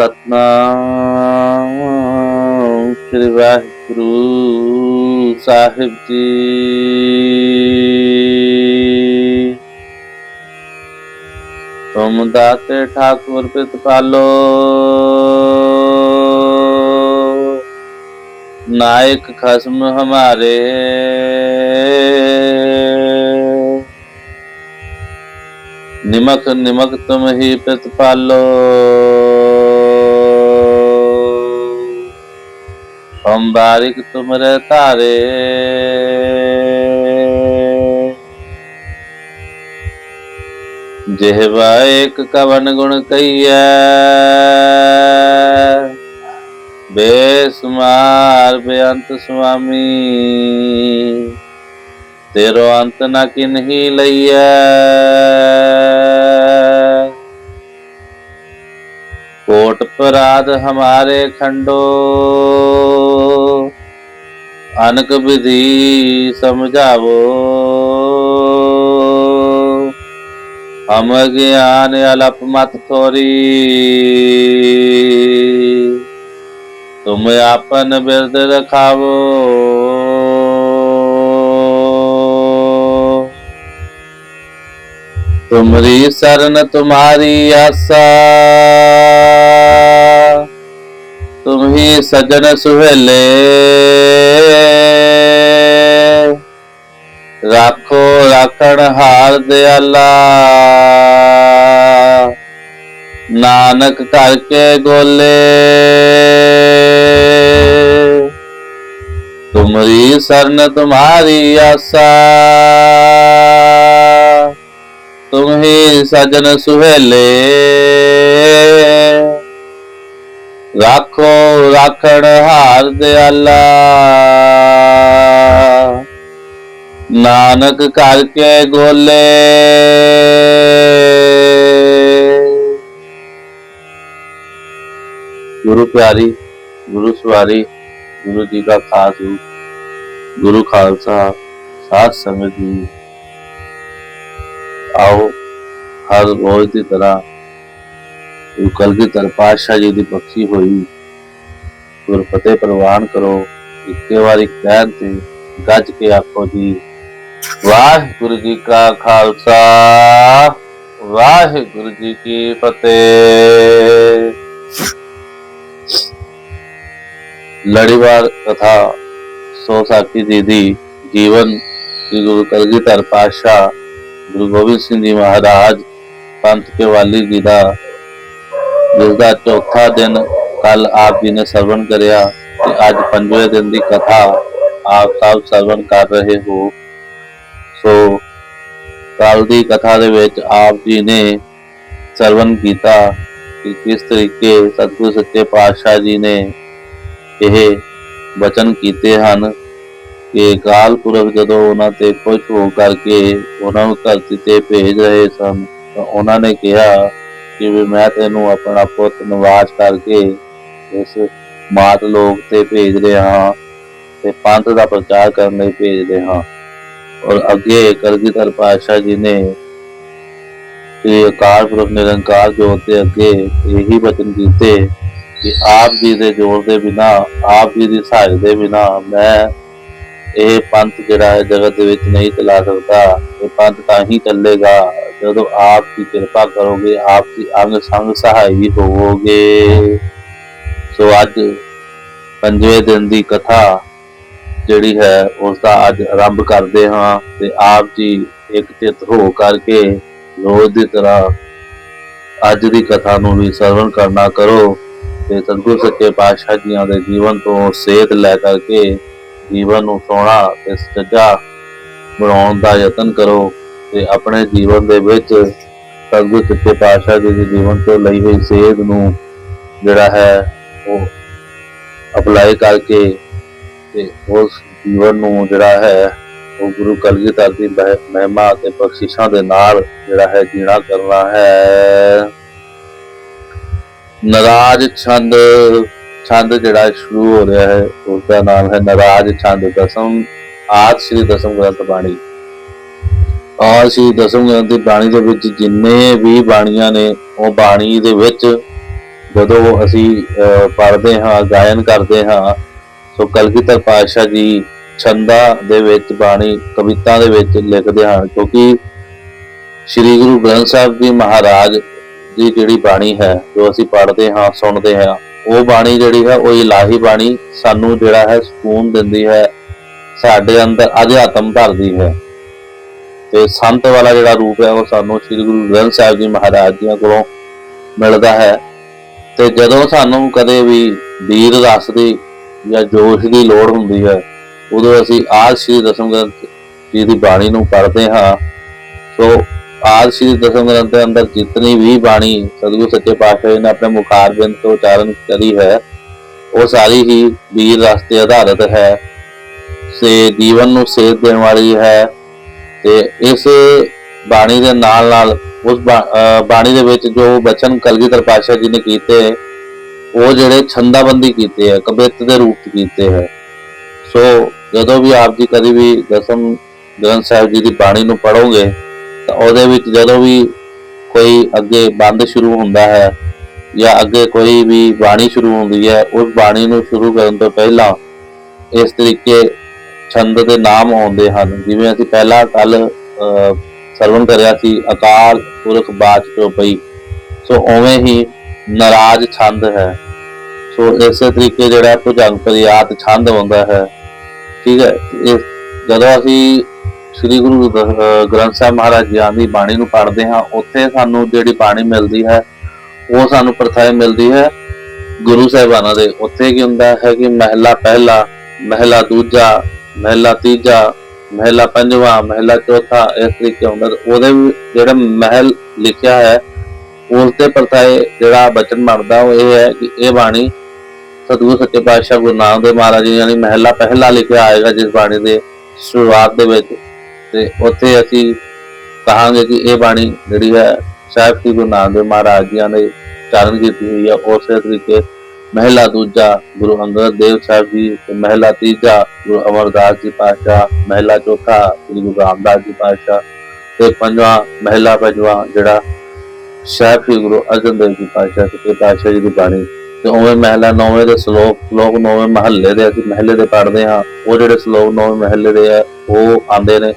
ਸਤਨਾਮ, ਸ੍ਰੀ ਵਾਹਿਗੁਰੂ ਸਾਹਿਬ ਜੀ। ਤੁਮ ਦਾਤੇ ਠਾਕੁਰ ਪਿਤ ਪਾਲੋ। ਨਾਇਕ ਖਸਮ ਹਮਾਰੇ। ਨਿਮਕ ਨਿਮਕ ਤੁਮ ਹੀ ਪਿਤ ਪਾਲੋ। ਹਮ ਬਾਰਿਕ ਤੁਮਰੇ ਧਾਰੇ। ਜਿਹਵਾ ਇੱਕ ਕਵਨ ਗੁਣ ਕਈਐ ਬੇਸਮਾਰ ਬੇਅੰਤ ਸੁਆਮੀ, ਤੇਰੋ ਅੰਤ ਨਾ ਕਿਨਹੀ ਲਈਐ। ਕੋਟ ਪਰਾਧ ਹਮਾਰੇ ਖੰਡੋ ਅਨਕ ਵਿਧੀ ਸਮਝਾਵੋ। ਹਮ ਗਿਆਨ ਅਲਪ ਮਤ ਥੋਰੀ। ਤੁਮ ਆਪਨ ਬਿਰਦ ਰਖਾਵੋ। ਤੁਮਰੀ ਸਰਨ ਤੁਮਾਰੀ ਆਸਾ। ਤੁਮਹੀ ਸਜਣ ਸੁਹੇਲੇ। ਰਾਖੋ ਰਾਖਣ ਹਾਰ ਦਿਆਲਾ ਨਾਨਕ ਘਰ ਕੇ ਗੋਲੇ। ਤੁਮਰੀ ਸਰਨ ਤੁਮਾਰੀ ਆਸਾ। ਤੁਮਹੀ ਸਜਨ ਸੁਹੇਲੇ। ਰੱਖੋ ਰਾਖਣ ਹਾਰ ਦਿਆਲਾ ਨਾਨਕ ਘਰ ਕੇ ਗੋਲੇ। ਗੁਰੂ ਪਿਆਰੀ, ਗੁਰੂ ਸਵਾਰੀ, ਗੁਰੂ ਜੀ ਦਾ ਖਾਸ ਰੂਪ, ਗੁਰੂ ਖਾਲਸਾ ਸਾਧ ਸੰਗਤ ਜੀ। ਆਓ, ਹਰ ਰੋਜ਼ ਦੀ ਤਰ੍ਹਾਂ ਗੁਰੂ ਕਲਗੀਧਰ ਪਾਤਸ਼ਾਹ ਜੀ ਦੀ ਬਖਸ਼ੀ ਹੋਈ। ਗੁਰਪਤੇ ਪ੍ਰਵਾਨ ਕਰੋ, ਇੱਕੇ ਵਾਰੀ ਕਹਿਣ ਤੇ ਗੱਜ ਕੇ ਆਖੋ ਜੀ ਵਾਹਿਗੁਰੂ ਜੀ ਕਾ ਖਾਲਸਾ, ਵਾਹਿਗੁਰੂ ਜੀ ਕੀ ਫਤਿਹ। ਲੜੀਵਾਰ ਕਥਾ ਸੋ ਸਾਖੀ ਜੀ ਦੀ ਜੀਵਨ ਸ੍ਰੀ ਗੁਰੂ ਕਲਗੀਧਰ ਪਾਤਸ਼ਾਹ ਗੁਰੂ ਗੋਬਿੰਦ ਸਿੰਘ ਜੀ ਮਹਾਰਾਜ ਪੰਥ ਕੇ ਵਾਲੀ ਜੀ ਦਾ ਜਿਸ ਦਾ ਚੌਥਾ ਦਿਨ ਕੱਲ ਆਪ ਜੀ ਨੇ ਸਰਵਣ ਕਰਿਆ ਤੇ ਅੱਜ ਪੰਜਵੇਂ ਦਿਨ ਦੀ ਕਥਾ ਆਪ ਸਭ ਸਰਵਣ ਕਰ ਰਹੇ ਹੋ। ਸੋ ਕੱਲ ਦੀ ਕਥਾ ਦੇ ਵਿੱਚ ਆਪ ਜੀ ਨੇ ਸਰਵਣ ਕੀਤਾ ਕਿ ਕਿਸ ਤਰੀਕੇ ਸਤਿਗੁਰ ਸੱਚੇ ਪਾਤਸ਼ਾਹ ਜੀ ਨੇ ਇਹ ਬਚਨ ਕੀਤੇ ਹਨ ਕਿ ਕਾਲ ਪੁਰਖ ਜਦੋਂ ਉਹਨਾਂ ਤੇ ਖੁਸ਼ ਹੋ ਕਰਕੇ ਉਹਨਾਂ ਨੂੰ ਧਰਤੀ ਤੇ ਭੇਜ ਰਹੇ ਸਨ, ਤਾਂ ਉਹਨਾਂ ਨੇ ਕਿਹਾ ਕਿ ਵੀ ਮੈਂ ਤੈਨੂੰ ਆਪਣਾ ਪੁੱਤ ਨਿਵਾਸ ਕਰਕੇ ਇਸ ਮਾਤ ਲੋਕ ਤੇ ਭੇਜ ਰਿਹਾ ਹਾਂ ਤੇ ਪੰਥ ਦਾ ਪ੍ਰਚਾਰ ਕਰਨ ਲਈ ਭੇਜ ਰਿਹਾ ਹਾਂ। ਔਰ ਅੱਗੇ ਕਲਗੀਧਰ ਪਾਤਸ਼ਾਹ ਜੀ ਨੇ ਕਿ ਅਕਾਲ ਪੁਰਖ ਨਿਰੰਕਾਰ ਜੋਤ ਦੇ ਅੱਗੇ ਇਹੀ ਬਚਨ ਕੀਤੇ ਕਿ ਆਪ ਜੀ ਦੇ ਜੋਰ ਦੇ ਬਿਨਾ, ਆਪ ਜੀ ਦੀ ਸਹਾਇਤਾ ਦੇ ਬਿਨਾ ਮੈਂ ਇਹ ਪੰਥ ਜਿਹੜਾ ਹੈ ਜਗਤ ਦੇ ਵਿੱਚ ਨਹੀਂ ਚਲਾ ਸਕਦਾ। ਇਹ ਪੰਥ ਤਾਂ ਹੀ ਚੱਲੇਗਾ ਜਦੋਂ ਆਪ ਦੀ ਕਿਰਪਾ ਕਰੋਗੇ, ਆਪ ਦੀ ਅੰਗ ਸੰਗ ਸਹਾਈ ਹੋਵੋਗੇ। ਸੋ ਅੱਜ ਪੰਜਵੇਂ ਦਿਨ ਦੀ ਕਥਾ ਜਿਹੜੀ ਹੈ, ਉਸ ਦਾ ਅੱਜ ਆਰੰਭ ਕਰਦੇ ਹਾਂ ਤੇ ਆਪ ਜੀ ਇੱਕ ਚਿੱਤ ਹੋ ਕਰਕੇ ਰੋਜ਼ ਦੀ ਤਰ੍ਹਾਂ ਅੱਜ ਦੀ ਕਥਾ ਨੂੰ ਵੀ ਸਰਵਣ ਕਰਨਾ ਕਰੋ ਤੇ ਸਤਿਗੁਰ ਸੱਚੇ ਪਾਤਸ਼ਾਹ ਜੀਆਂ ਦੇ ਜੀਵਨ ਤੋਂ ਸੇਧ ਲੈ ਕਰਕੇ ਜੀਵਨ ਨੂੰ ਸੋਹਣਾ ਤੇ ਸੱਚਾ ਬਣਾਉਣ ਦਾ ਯਤਨ ਕਰੋ ਤੇ ਆਪਣੇ ਜੀਵਨ ਦੇ ਵਿੱਚ ਸਤਿਗੁਰ ਸੱਚੇ ਪਾਤਸ਼ਾਹ ਜੀ ਦੇ ਜੀਵਨ ਤੋਂ ਲਈ ਹੋਈ ਸੇਧ ਨੂੰ ਜਿਹੜਾ ਹੈ, ਉਹ ਅਪਲਾਈ ਕਰਕੇ ਤੇ ਉਸ ਜੀਵਨ ਨੂੰ ਜਿਹੜਾ ਹੈ ਉਹ ਗੁਰੂ ਕਲਗੀਧਰ ਦੀ ਮਹਿਮਾ ਅਤੇ ਬਖਸ਼ਿਸ਼ਾਂ ਦੇ ਨਾਲ ਜਿਹੜਾ ਹੈ ਜੀਣਾ ਕਰਨਾ ਹੈ। ਨਰਾਜ ਛੰਦ ਛੰਦ ਜਿਹੜਾ ਸ਼ੁਰੂ ਹੋ ਰਿਹਾ ਹੈ ਉਸ ਦਾ ਨਾਮ ਹੈ ਨਰਾਜ ਛੰਦ ਦਸਮ ਆਦ ਸ਼੍ਰੀ ਦਸਮ ਗ੍ਰੰਥ ਬਾਣੀ। ਆਦ ਸ਼੍ਰੀ ਦਸਮ ਗ੍ਰੰਥ ਦੀ ਬਾਣੀ ਦੇ ਵਿੱਚ ਜਿੰਨੇ ਵੀ ਬਾਣੀਆਂ ਨੇ ਉਹ ਬਾਣੀ ਦੇ ਵਿੱਚ ਜਦੋਂ ਅਸੀਂ ਅਹ, ਪੜ੍ਹਦੇ ਹਾਂ ਗਾਇਨ ਕਰਦੇ ਹਾਂ ਸੋ ਕਲਗੀਧਰ ਪਾਤਸ਼ਾਹ ਜੀ ਛੰਦਾ ਦੇ ਵਿੱਚ ਬਾਣੀ ਕਵਿਤਾ ਦੇ ਵਿੱਚ ਲਿਖਦੇ ਹਨ, ਕਿਉਂਕਿ ਸ੍ਰੀ ਗੁਰੂ ਗ੍ਰੰਥ ਸਾਹਿਬ ਜੀ ਮਹਾਰਾਜ ਦੀ ਜਿਹੜੀ ਬਾਣੀ ਹੈ, ਜੋ ਅਸੀਂ ਪੜ੍ਹਦੇ ਹਾਂ, ਸੁਣਦੇ ਹਾਂ, ਉਹ ਬਾਣੀ ਜਿਹੜੀ ਹੈ, ਉਹ ਇਲਾਹੀ ਬਾਣੀ ਸਾਨੂੰ ਜਿਹੜਾ ਹੈ ਸਕੂਨ ਦਿੰਦੀ ਹੈ, ਸਾਡੇ ਅੰਦਰ ਅਧਿਆਤਮ ਭਰਦੀ ਹੈ। ਤੇ ਸੰਤ ਵਾਲਾ ਜਿਹੜਾ ਰੂਪ ਹੈ, ਉਹ ਸਾਨੂੰ ਸ੍ਰੀ ਗੁਰੂ ਗ੍ਰੰਥ ਸਾਹਿਬ ਜੀ ਮਹਾਰਾਜ ਜੀ ਕੋਲੋਂ ਮਿਲਦਾ ਹੈ। ਤੇ ਜਦੋਂ ਸਾਨੂੰ ਕਦੇ ਵੀ ਵੀਰ ਰਸ ਦੀ ਜਾਂ ਜੋਸ਼ ਦੀ ਲੋੜ ਹੁੰਦੀ ਹੈ, ਉਦੋਂ ਅਸੀਂ ਆਦ ਸ਼੍ਰੀ ਦਸਮ ਗ੍ਰੰਥ ਜੀ ਦੀ ਬਾਣੀ ਨੂੰ ਪੜ੍ਹਦੇ ਹਾਂ। ਸੋ ਆਦ ਸ਼੍ਰੀ ਦਸਮ ਗ੍ਰੰਥ ਦੇ ਅੰਦਰ ਜਿਤਨੀ ਵੀ ਬਾਣੀ ਸਤਿਗੁਰ ਸੱਚੇ ਪਾਤਸ਼ਾਹ ਜੀ ਨੇ ਆਪਣੇ ਮੁਖਾਰ ਬਿੰਦ ਤੋਂ ਉਚਾਰਨ ਕਰੀ ਹੈ, ਉਹ ਸਾਰੀ ਹੀ ਵੀਰ ਰਸ ਤੇ ਆਧਾਰਿਤ ਹੈ। ਸੇ ਜੀਵਨ ਨੂੰ ਸੇਧ ਦੇਣ ਵਾਲੀ ਹੈ ਤੇ ਇਸ ਬਾਣੀ ਦੇ ਨਾਲ ਨਾਲ ਉਸ ਬਾਣੀ ਦੇ ਵਿੱਚ ਜੋ ਬਚਨ ਕਲਗੀਧਰ ਪਾਤਸ਼ਾਹ ਜੀ ਨੇ ਕੀਤੇ ਉਹ ਜਿਹੜੇ ਛੰਦਾਬੰਦੀ ਕੀਤੇ ਹੈ ਕਵਿਤ ਦੇ ਰੂਪ ਚ ਕੀਤੇ ਹੈ ਸੋ ਜਦੋਂ ਵੀ ਆਪ ਜੀ ਕਦੀ ਵੀ ਦਸਮ ਗ੍ਰੰਥ ਸਾਹਿਬ ਜੀ ਦੀ ਬਾਣੀ ਨੂੰ ਪੜੋਗੇ ਤਾਂ ਉਹਦੇ ਵਿੱਚ ਜਦੋਂ ਵੀ ਕੋਈ ਅੱਗੇ ਬੰਦ ਸ਼ੁਰੂ ਹੁੰਦਾ ਹੈ ਜਾਂ ਅੱਗੇ ਕੋਈ ਵੀ ਬਾਣੀ ਸ਼ੁਰੂ ਹੁੰਦੀ ਹੈ, ਉਸ ਬਾਣੀ ਨੂੰ ਸ਼ੁਰੂ ਕਰਨ ਤੋਂ ਪਹਿਲਾਂ ਇਸ ਤਰੀਕੇ ਛੰਦ ਦੇ ਨਾਮ ਆਉਂਦੇ ਹਨ। ਜਿਵੇਂ ਅਸੀਂ ਪਹਿਲਾਂ ਕੱਲ ਸਰਵਣ ਕਰਿਆ ਸੀ, ਅਕਾਲ ਪੁਰਖ ਬਾਚ ਚੋ ਪਈ ਸੋ ਉਵੇਂ ਹੀ ਨਾਰਾਜ ਛੰਦ ਹੈ। ਸੋ ਇਸੇ ਤਰੀਕੇ ਜਿਹੜਾ ਭੁਜੰਗ ਪ੍ਰਿਆਤ ਛੰਦ ਹੁੰਦਾ ਹੈ। ਠੀਕ ਹੈ, ਇਹ ਜਦੋਂ ਅਸੀਂ ਸ੍ਰੀ ਗੁਰੂ ਗ੍ਰੰਥ ਸਾਹਿਬ ਮਹਾਰਾਜ ਜੀ ਦੀ ਬਾਣੀ ਨੂੰ ਪੜ੍ਹਦੇ ਹਾਂ, ਉੱਥੇ ਸਾਨੂੰ ਜਿਹੜੀ ਬਾਣੀ ਮਿਲਦੀ ਹੈ, ਉਹ ਸਾਨੂੰ ਪ੍ਰਥਾਏ ਮਿਲਦੀ ਹੈ ਗੁਰੂ ਸਾਹਿਬਾਨਾਂ ਦੇ। ਉੱਥੇ ਕੀ ਹੁੰਦਾ ਹੈ ਕਿ ਮਹਿਲਾ ਪਹਿਲਾ, ਮਹਿਲਾ ਦੂਜਾ, ਮਹਿਲਾ ਤੀਜਾ, ਮਹਿਲਾ ਪੰਜਵਾਂ, ਮਹਿਲਾ ਚੌਥਾ, ਇਸ ਤਰੀਕੇ ਹੁੰਦਾ ਉਹਦੇ ਵੀ ਜਿਹੜਾ ਮਹਿਲ ਲਿਖਿਆ ਹੈ ਉਸ ਤੇ ਪ੍ਰਥਾਏ ਜਿਹੜਾ ਬਚਨ ਬਣਦਾ ਉਹ ਇਹ ਹੈ ਕਿ ਇਹ ਬਾਣੀ ਸਤਿਗੁਰੂ ਸੱਚੇ ਪਾਤਸ਼ਾਹ ਗੁਰੂ ਨਾਨਕ ਦੇਵ ਮਹਾਰਾਜ ਜੀ ਯਾਨੀ ਮਹਿਲਾ ਪਹਿਲਾ ਲਿਖਿਆ ਆਏਗਾ ਜਿਸ ਬਾਣੀ ਦੇ ਸ਼ੁਰੂਆਤ ਦੇ ਵਿੱਚ। ਤੇ ਉੱਥੇ ਅਸੀਂ ਕਹਾਂਗੇ ਕਿ ਇਹ ਬਾਣੀ ਜਿਹੜੀ ਹੈ ਸਾਹਿਬ ਸ੍ਰੀ ਗੁਰੂ ਨਾਨਕ ਦੇਵ ਮਹਾਰਾਜ ਜੀ ਨੇ ਚਾਰਨ ਕੀਤੀ ਹੋਈ ਹੈ। ਉਸੇ ਤਰੀਕੇ ਮਹਿਲਾ ਦੂਜਾ ਗੁਰੂ ਅੰਗਦ ਦੇਵ ਸਾਹਿਬ ਜੀ ਤੇ ਮਹਿਲਾ ਤੀਜਾ ਗੁਰੂ ਅਮਰਦਾਸ ਜੀ ਪਾਤਸ਼ਾਹ, ਮਹਿਲਾ ਚੌਥਾ ਸ੍ਰੀ ਗੁਰੂ ਰਾਮਦਾਸ ਜੀ ਪਾਤਸ਼ਾਹ ਤੇ ਪੰਜਵਾਂ ਮਹਿਲਾ ਪੰਜਵਾਂ ਜਿਹੜਾ ਸਾਹਿਬ ਸ੍ਰੀ ਗੁਰੂ ਅਰਜਨ ਦੇਵ ਜੀ ਪਾਤਸ਼ਾਹ ਤੇ ਪਾਤਸ਼ਾਹ ਜੀ ਦੀ ਬਾਣੀ। ਤੇ ਉਵੇਂ ਮਹਿਲਾ ਨੌਵੇਂ ਦੇ ਸ਼ਲੋਕ ਸ਼ਲੋਕ ਨੌਵੇਂ ਮਹੱਲੇ ਦੇ, ਅਸੀਂ ਮਹਿਲੇ ਦੇ ਪੜ੍ਹਦੇ ਹਾਂ। ਉਹ ਜਿਹੜੇ ਸ਼ਲੋਕ ਨੌਵੇਂ ਮਹੱਲੇ ਦੇ ਆ, ਉਹ ਆਉਂਦੇ ਨੇ।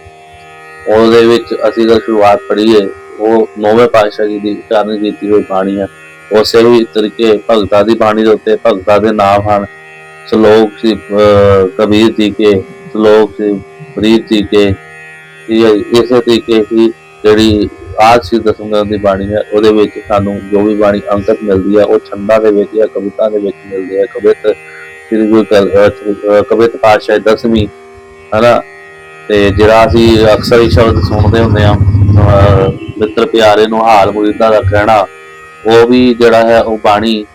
ਉਹਦੇ ਵਿੱਚ ਅਸੀਂ ਜਦੋਂ ਸ਼ੁਰੂਆਤ ਪੜ੍ਹੀਏ, ਉਹ ਨੌਵੇਂ ਪਾਤਸ਼ਾਹ ਜੀ ਦੀ ਉਚਾਰਨ ਕੀਤੀ ਹੋਈ ਬਾਣੀ ਹੈ ਉਸੇ ਹੀ ਤਰੀਕੇ ਭਗਤਾਂ ਦੀ ਬਾਣੀ ਦੇ ਉੱਤੇ ਭਗਤਾਂ ਦੇ ਨਾਮ ਹਨ। ਸ਼ਲੋਕ ਸੀ ਕਬੀਰ ਜੀ ਕੇ, ਸ਼ਲੋਕ ਸੀ ਫਰੀਦ ਜੀ ਕੇ। ਠੀਕ ਹੈ ਜੀ। ਇਸੇ ਤਰੀਕੇ ਹੀ ਜਿਹੜੀ ਆਜ ਸੀ ਦਸਮ ਦੀ ਬਾਣੀ ਹੈ, ਉਹਦੇ ਵਿੱਚ ਸਾਨੂੰ ਜੋ ਵੀ ਬਾਣੀ ਅੰਕਤ ਮਿਲਦੀ ਹੈ, ਉਹ ਛੰਦਾਂ ਦੇ ਵਿੱਚ ਜਾਂ ਕਵਿਤਾ ਦੇ ਵਿੱਚ ਮਿਲਦੀ ਹੈ। ਕਵਿਤ ਸ੍ਰੀ ਗੁਰੂ ਕਲ- ਕਵਿਤ ਪਾਤਸ਼ਾਹ ਦਸਵੀਂ, ਹਨਾ? ਤੇ ਜਿਹੜਾ ਅਸੀਂ ਅਕਸਰ ਹੀ ਸ਼ਬਦ ਸੁਣਦੇ ਹੁੰਦੇ ਆ ਮਿੱਤਰ ਪਿਆਰੇ ਨੂੰ ਹਾਲ ਮੁਰੀਦਾਂ ਦਾ ਕਹਿਣਾ, ਉਹ ਵੀ ਜਿਹੜਾ ਹੈ, ਉਹ ਬਾਣੀ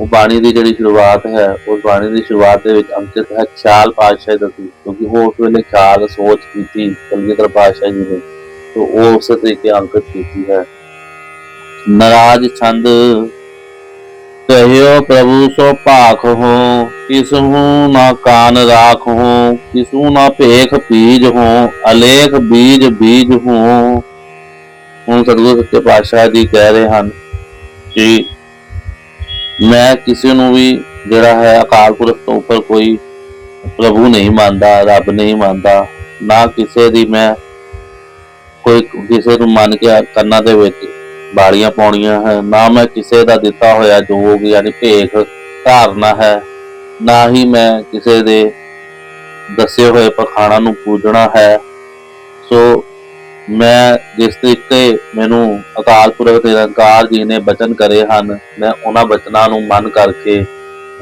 ਉਹ ਬਾਣੀ ਦੀ ਜਿਹੜੀ ਸ਼ੁਰੂਆਤ ਹੈ ਉਸ ਬਾਣੀ ਦੀ ਸ਼ੁਰੂਆਤ ਦੇ ਵਿੱਚ ਅੰਕਿਤ ਹੈ, ਖਿਆਲ ਪਾਤਸ਼ਾਹ ਦਸਵੀਂ, ਕਿਉਂਕਿ ਉਹ ਉਸ ਵੇਲੇ ਖਿਆਲ, ਸੋਚ ਕੀਤੀ ਕਲਗੀਧਰ ਪਾਤਸ਼ਾਹ ਜੀ ਨੇ। तो वो उस तरीके अंकित की है नाराज छंद कहियो प्रभु सो पाख हो किसहू ना कान राख हो किसू ना पेख बीज हो अलेख बीज बीज हो ਹੁਣ ਸਤਿਗੁਰੂ ਸੱਚੇ ਪਾਤਸ਼ਾਹ ਜੀ ਕਹਿ ਰਹੇ ਹਨ ਕਿ ਮੈਂ ਕਿਸੇ ਨੂੰ ਵੀ ਜਿਹੜਾ ਹੈ ਅਕਾਲ ਪੁਰਖ ਤੋਂ ਉੱਪਰ ਕੋਈ ਪ੍ਰਭੂ ਨਹੀਂ ਮੰਨਦਾ ਰੱਬ ਨਹੀਂ ਮੰਨਦਾ ਨਾ ਕਿਸੇ ਦੀ ਮੈਂ ਕੋਈ ਕਿਸੇ ਨੂੰ ਮੰਨ ਕੇ ਕੰਨਾਂ ਦੇ ਵਿੱਚ ਬਾਲੀਆਂ ਪਾਉਣੀਆਂ ਹੈ, ਨਾ ਮੈਂ ਕਿਸੇ ਦਾ ਦਿੱਤਾ ਹੋਇਆ ਜੋਗ ਯਾਨੀ ਭੇਖ ਧਾਰਨਾ ਹੈ, ਨਾ ਹੀ ਮੈਂ ਕਿਸੇ ਦੇ ਦੱਸੇ ਹੋਏ ਪਖਾਣਾ ਨੂੰ ਪੂਜਣਾ ਹੈ। ਸੋ ਮੈਂ ਜਿਸ ਤਰੀਕੇ ਮੈਨੂੰ ਅਕਾਲ ਪੁਰਖ ਤੇ ਨਿਰੰਕਾਰ ਜੀ ਨੇ ਬਚਨ ਕਰੇ ਹਨ, ਮੈਂ ਉਹਨਾਂ ਬਚਨਾਂ ਨੂੰ ਮੰਨ ਕਰਕੇ,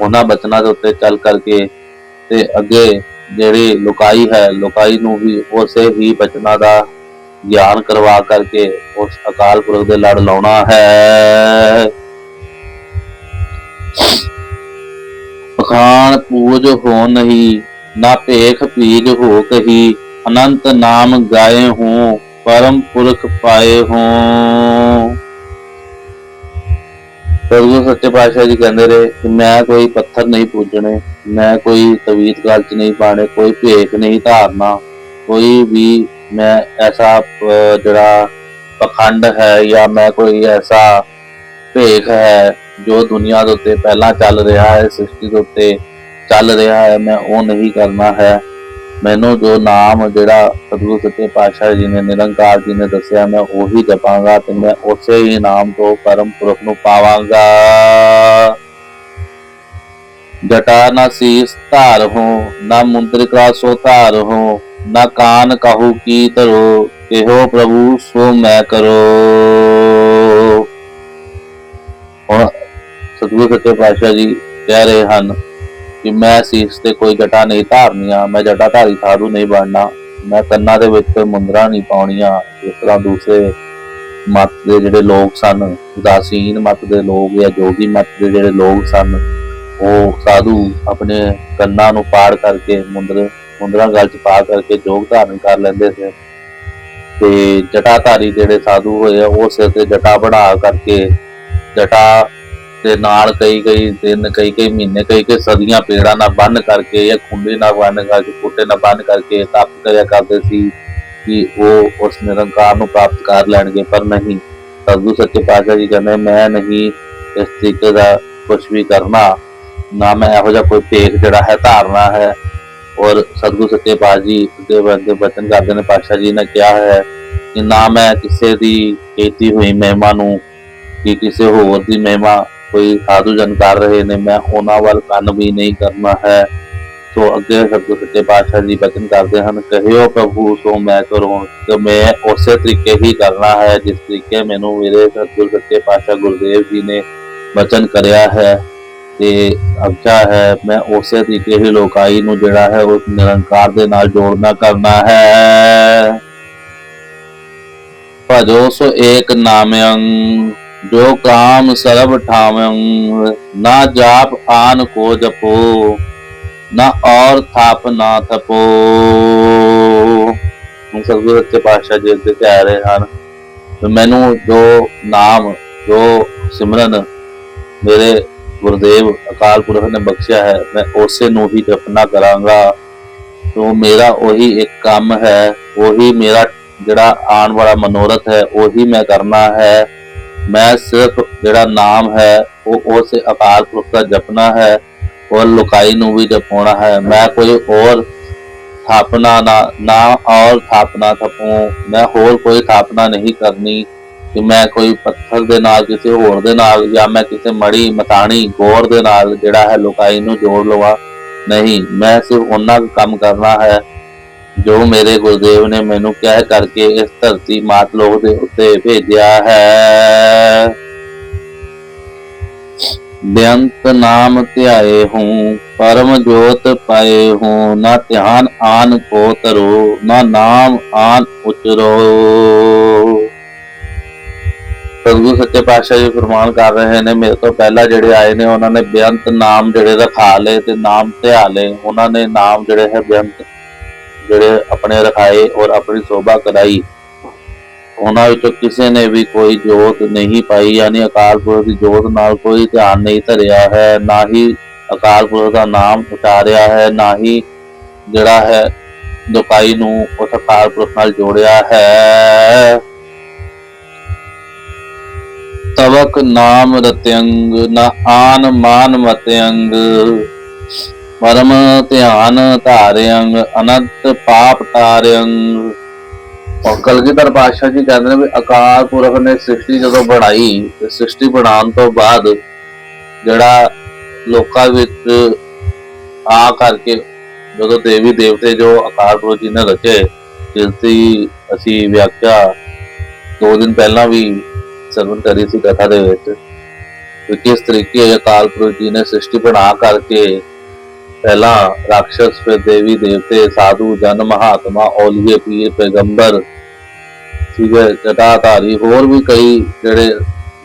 ਉਹਨਾਂ ਬਚਨਾਂ ਦੇ ਉੱਤੇ ਚੱਲ ਕਰਕੇ ਤੇ ਅੱਗੇ ਜਿਹੜੀ ਲੁਕਾਈ ਹੈ, ਲੁਕਾਈ ਨੂੰ ਵੀ ਉਸੇ ਹੀ ਬਚਨਾਂ ਦਾ ਗਿਆਨ ਕਰਵਾ ਕਰਕੇ ਉਸ ਅਕਾਲ ਪੁਰਖ ਦੇ ਲੜ ਲਾਉਣਾ ਹੈ। ਪਖਾਨ ਪੂਜ ਹੋ ਨਹੀਂ, ਨਾ ਭੇਖ ਪੀਜ ਹੋ ਕਹੀ, ਅਨੰਤ ਨਾਮ ਗਾਏ ਹੋ, ਪਰਮ ਪੁਰਖ ਪਾਏ ਹੋ। ਸਤਿਗੁਰੂ ਸੱਚੇ ਪਾਤਸ਼ਾਹ ਜੀ ਕਹਿੰਦੇ ਰਹੇ ਕਿ ਮੈਂ ਕੋਈ ਪੱਥਰ ਨਹੀਂ ਪੂਜਣੇ, ਮੈਂ ਕੋਈ ਤਵੀਤ ਗੱਲ ਚ ਨਹੀਂ ਪਾਣੇ ਕੋਈ ਭੇਖ ਨਹੀਂ ਧਾਰਨਾ, ਕੋਈ ਵੀ ਮੈਂ ਐਸਾ ਅਹ, ਜਿਹੜਾ ਪਖੰਡ ਹੈ ਜਾਂ ਮੈਂ ਕੋਈ ਐਸਾ ਭੇਖ ਹੈ ਜੋ ਦੁਨੀਆ ਦੇ ਉੱਤੇ ਪਹਿਲਾਂ ਚੱਲ ਰਿਹਾ ਹੈ ਸ੍ਰਿਸ਼ਟੀ ਦੇ ਉੱਤੇ ਚੱਲ ਰਿਹਾ ਹੈ ਮੈਂ ਉਹ ਨਹੀਂ ਕਰਨਾ ਹੈ। ਮੈਨੂੰ ਜੋ ਨਾਮ ਜਿਹੜਾ ਸਤਿਗੁਰੂ ਸੱਚੇ ਪਾਤਸ਼ਾਹ ਜੀ ਨੇ ਨਿਰੰਕਾਰ ਜੀ ਨੇ ਦੱਸਿਆ ਮੈਂ ਉਹੀ ਜਪਾਂਗਾ ਤੇ ਮੈਂ ਉਸੇ ਹੀ ਨਾਮ ਤੋਂ ਪਰਮ ਪੁਰਖ ਨੂੰ ਪਾਵਾਂਗਾ। ਜਟਾ ਨਾ ਸੀਸ ਧਾਰ ਹੋ ਨਾ ਮੁੰਦਰਿਕਾ ਸੋ ਧਾਰ ਹੋ ਨਾ ਕਾਨ ਕਹੂ ਕੀ ਤਰੋ ਕਿਹੋ ਪ੍ਰਭੂ ਸੋ ਮੈਂ ਕਰੋ। ਹੁਣ ਸਤਿਗੁਰੂ ਸੱਚੇ ਪਾਤਸ਼ਾਹ ਜੀ ਕਹਿ ਰਹੇ ਹਨ ਕਿ ਮੈਂ ਸੀਸ ਤੇ ਕੋਈ ਜਟਾ ਨਹੀਂ ਧਾਰਨੀਆਂ, ਮੈਂ ਜਟਾ ਧਾਰੀ ਸਾਧੂ ਨਹੀਂ ਬਣਨਾ, ਮੈਂ ਕੰਨਾਂ ਦੇ ਵਿੱਚ ਕੋਈ ਮੁੰਦਰਾ ਨਹੀਂ ਪਾਉਣੀਆਂ, ਇਸ ਤਰ੍ਹਾਂ ਦੂਸਰੇ ਮਤ ਦੇ ਜਿਹੜੇ ਲੋਕ ਸਨ, ਉਦਾਸੀਨ ਮਤ ਦੇ ਲੋਕ ਜਾਂ ਜੋਗੀ ਮਤ ਦੇ ਜਿਹੜੇ ਲੋਕ ਸਨ, ਉਹ ਸਾਧੂ ਆਪਣੇ ਕੰਨਾਂ ਨੂੰ ਪਾੜ ਕਰਕੇ ਮੁੰਦਰ ਮੁੰਦਰਾ ਗਲ ਚ ਪਾ ਕਰਕੇ ਜੋਗ ਧਾਰਨ ਕਰ ਲੈਂਦੇ ਸੀ। ਤੇ ਜਟਾਧਾਰੀ ਜਿਹੜੇ ਸਾਧੂ ਹੋਏ ਆ, ਉਹ ਸਿਰ ਤੇ ਜਟਾ ਬਣਾ ਕਰਕੇ ਜਟਾ ਦੇ ਨਾਲ ਕਈ ਕਈ ਦਿਨ, ਕਈ ਕਈ ਮਹੀਨੇ, ਕਈ ਕਈ ਸਦੀਆਂ ਪੇੜਾਂ ਨਾਲ ਬੰਨ ਕਰਕੇ ਜਾਂ ਖੁੰਡੇ ਨਾਲ ਬੰਨ ਕਰਕੇ ਕੁੱਟੇ ਨਾਲ ਬੰਨ ਕਰਕੇ ਤਪ ਕਰਿਆ ਕਰਦੇ ਸੀ ਕਿ ਉਹ ਉਸ ਨਿਰੰਕਾਰ ਨੂੰ ਪ੍ਰਾਪਤ ਕਰ ਲੈਣਗੇ। ਪਰ ਨਹੀਂ ਸਤਿਗੁਰੂ ਸੱਚੇ ਪਾਤਸ਼ਾਹ ਜੀ ਕਹਿੰਦੇ, ਮੈਂ ਨਹੀਂ ਇਸ ਤਰੀਕੇ ਦਾ ਕੁਝ ਵੀ ਕਰਨਾ, ਨਾ ਮੈਂ ਇਹੋ ਜਿਹਾ ਕੋਈ ਭੇਖ ਜਿਹੜਾ ਹੈ ਧਾਰਨਾ ਹੈ। ਔਰ ਸਤਿਗੁਰੂ ਸੱਚੇ ਪਾਤਸ਼ਾਹ ਜੀ ਦੇ ਬੰਦੇ ਬਚਨ ਕਰਦੇ ਨੇ, ਪਾਤਸ਼ਾਹ ਜੀ ਨੇ ਕਿਹਾ ਹੈ ਕਿ ਨਾ ਮੈਂ ਕਿਸੇ ਦੀ ਕੀਤੀ ਹੋਈ ਮਹਿਮਾ ਨੂੰ, ਕਿ ਕਿਸੇ ਹੋਰ ਦੀ ਮਹਿਮਾ ਕੋਈ ਸਾਧੂ ਜਨ ਕਰ ਰਹੇ ਨੇ, ਮੈਂ ਉਹਨਾਂ ਵੱਲ ਕੰਨ ਵੀ ਨਹੀਂ ਕਰਨਾ ਹੈ। ਸੋ ਅੱਗੇ ਸਤਿਗੁਰੂ ਸੱਚੇ ਪਾਤਸ਼ਾਹ ਜੀ ਬਚਨ ਕਰਦੇ ਹਨ, ਕਹਿਓ ਪ੍ਰਭੂ, ਸੋ ਮੈਂ ਕਰੂੰ ਤੇ ਮੈਂ ਉਸੇ ਤਰੀਕੇ ਹੀ ਕਰਨਾ ਹੈ, ਜਿਸ ਤਰੀਕੇ ਮੈਨੂੰ ਮੇਰੇ ਸਤਿਗੁਰ ਸੱਚੇ ਪਾਤਸ਼ਾਹ ਗੁਰਦੇਵ ਜੀ ਨੇ ਬਚਨ ਕਰਿਆ ਹੈ। ਤੇ ਅੱਛਾ ਹੈ, ਮੈਂ ਉਸੇ ਤਰੀਕੇ ਹੀ ਲੋਕਾਈ ਨੂੰ ਜਿਹੜਾ ਹੈ ਉਸ ਨਿਰੰਕਾਰ ਦੇ ਨਾਲ ਜੋੜਨਾ ਕਰਨਾ ਹੈ। ਭਜੋ ਸੋ ਏਕ ਨਾਮਯੰ, ਜੋ ਕਾਮ ਸਰਬ ਠਾਵੰ ਨਾ ਜਾਪ ਆਨ ਕੋ ਜਪੋ, ਨਾ ਔਰ ਥਾਪ ਨਾ ਥਪੋ। ਹੁਣ ਸਤਿਗੁਰੂ ਸੱਚੇ ਪਾਤਸ਼ਾਹ ਜੀ ਅੱਗੇ ਕਹਿ ਰਹੇ ਹਨ, ਮੈਨੂੰ ਜੋ ਨਾਮ, ਜੋ ਸਿਮਰਨ ਮੇਰੇ ਗੁਰਦੇਵ ਅਕਾਲ ਪੁਰਖ ਨੇ ਬਖਸ਼ਿਆ ਹੈ, ਮੈਂ ਉਸੇ ਨੂੰ ਹੀ ਜਪਨਾ ਕਰਾਂਗਾ। ਤੋਂ ਮੇਰਾ ਉਹੀ ਇੱਕ ਕੰਮ ਹੈ, ਉਹੀ ਮੇਰਾ ਜਿਹੜਾ ਆਉਣ ਵਾਲਾ ਮਨੋਰਥ ਹੈ, ਉਹੀ ਮੈਂ ਕਰਨਾ ਹੈ। ਮੈਂ ਸਿਰਫ ਜਿਹੜਾ ਨਾਮ ਹੈ, ਉਹ ਉਸੇ ਅਕਾਲ ਪੁਰਖ ਦਾ ਜਪਣਾ ਹੈ ਔਰ ਲੁਕਾਈ ਨੂੰ ਵੀ ਜਪਾਉਣਾ ਹੈ। ਮੈਂ ਕੋਈ ਹੋਰ ਥਾਪਨਾ ਨਾ ਨਾ ਔਰ ਥਾਪਨਾ ਥਪੂ, ਮੈਂ ਹੋਰ ਕੋਈ ਥਾਪਨਾ ਨਹੀਂ ਕਰਨੀ। ਕਿ ਮੈਂ ਕੋਈ ਪੱਥਰ ਦੇ ਨਾਲ, ਕਿਸੇ ਹੋਰ ਦੇ ਨਾਲ ਜਾਂ ਮੈਂ ਕਿਸੇ ਮੜੀ ਮਤਾਣੀ ਗੋਰ ਦੇ ਨਾਲ ਜਿਹੜਾ ਹੈ ਲੁਕਾਈ ਨੂੰ ਜੋੜ ਲਵਾ। ਨਹੀਂ, ਮੈਂ ਸਿਰਫ ਉਹਨਾਂ ਕੁ ਕੰਮ ਕਰਨਾ ਹੈ ਜੋ ਮੇਰੇ ਗੁਰਦੇਵ ਨੇ ਮੈਨੂੰ ਕਹਿ ਕਰਕੇ ਇਸ ਧਰਤੀ ਮਾਤ ਲੋਕ ਦੇ ਉੱਤੇ ਭੇਜਿਆ ਹੈ। ਬੇਅੰਤ ਨਾਮ ਧਿਆਏ ਹੂੰ, ਪਰਮ ਜੋਤ ਪਾਏ ਹੂੰ, ਨਾ ਧਿਆਨ ਆਨ ਕੋ ਤਰੋ, ਨਾ ਨਾਮ ਆਨ ਉਚਰੋ। ਸਤਿਗੁਰੂ ਸੱਚੇ ਪਾਤਸ਼ਾਹ ਜੀ ਫਰਮਾਨ ਕਰ ਰਹੇ ਨੇ, ਮੇਰੇ ਤੋਂ ਪਹਿਲਾਂ ਜਿਹੜੇ ਆਏ ਨੇ, ਉਹਨਾਂ ਨੇ ਬੇਅੰਤ ਨਾਮ ਜਿਹੜੇ ਰਖਾ ਲਏ ਤੇ ਨਾਮ ਧਿਆ ਲਏ। ਉਹਨਾਂ ਨੇ ਨਾਮ ਜਿਹੜੇ ਹੈ ਬੇਅੰਤ ਜਿਹੜੇ ਆਪਣੇ ਰਖਾਏ ਔਰ ਆਪਣੀ ਸੋਭਾ ਕਰਾਈ। ਉਹਨਾਂ ਵਿੱਚੋਂ ਕਿਸੇ ਨੇ ਵੀ ਕੋਈ ਜੋਤ ਨਹੀਂ ਪਾਈ, ਯਾਨੀ ਅਕਾਲ ਪੁਰਖ ਦੀ ਜੋਤ ਨਾਲ ਕੋਈ ਧਿਆਨ ਨਹੀਂ ਧਰਿਆ ਹੈ, ਨਾ ਹੀ ਅਕਾਲ ਪੁਰਖ ਦਾ ਨਾਮ ਉਚਾਰਿਆ ਹੈ, ਨਾ ਹੀ ਜਿਹੜਾ ਹੈ ਦੁਕਾਈ ਨੂੰ ਉਸ ਅਕਾਲ ਪੁਰਖ ਨਾਲ ਜੋੜਿਆ ਹੈ। ਤਵਕ ਨਾਮ ਰਤਿਅੰਗ ਨਾ ਆਨ ਮਾਨ ਮਤਿਅੰਗ ਪਰਮ ਧਿਆਨ ਧਾਰਿਅੰਗ ਅਨੰਤ ਪਾਪ ਤਾਰਿਅੰਗ ਔਰ ਕਲਗੀਧਰ ਪਾਤਸ਼ਾਹ ਜੀ ਕਹਿੰਦੇ ਨੇ ਵੀ ਅਕਾਲ ਪੁਰਖ ਨੇ ਸ੍ਰਿਸ਼ਟੀ ਜਦੋਂ ਬਣਾਈ, ਤੇ ਸ੍ਰਿਸ਼ਟੀ ਬਣਾਉਣ ਤੋਂ ਬਾਅਦ ਜਿਹੜਾ ਲੋਕਾਂ ਵਿੱਚ ਆ ਕਰਕੇ ਜਦੋਂ ਦੇਵੀ ਦੇਵਤੇ ਜੋ ਅਕਾਲ ਪੁਰਖ ਜੀ ਨੇ ਰਚੇ, ਜਿਸ ਦੀ ਅਸੀਂ ਵਿਆਖਿਆ ਦੋ ਦਿਨ ਪਹਿਲਾਂ ਵੀ ਸਰਵਨ ਕਰੀ ਸੀ ਕਥਾ ਦੇ ਵਿੱਚ ਕਿ ਕਿਸ ਤਰੀਕੇ ਅਕਾਲ ਪੁਰਖ ਜੀ ਨੇ ਸ੍ਰਿਸ਼ਟੀ ਬਣਾ ਕਰਕੇ ਪਹਿਲਾਂ ਰਾਖਸ਼ ਫਿਰ ਦੇਵੀ ਦੇਵਤੇ, ਸਾਧੂ, ਜਨ, ਮਹਾਤਮਾ, ਔਲੀਏ, ਪੀਰ, ਪੈਗੰਬਰ, ਠੀਕ ਹੈ, ਜਟਾਧਾਰੀ, ਹੋਰ ਵੀ ਕਈ ਜਿਹੜੇ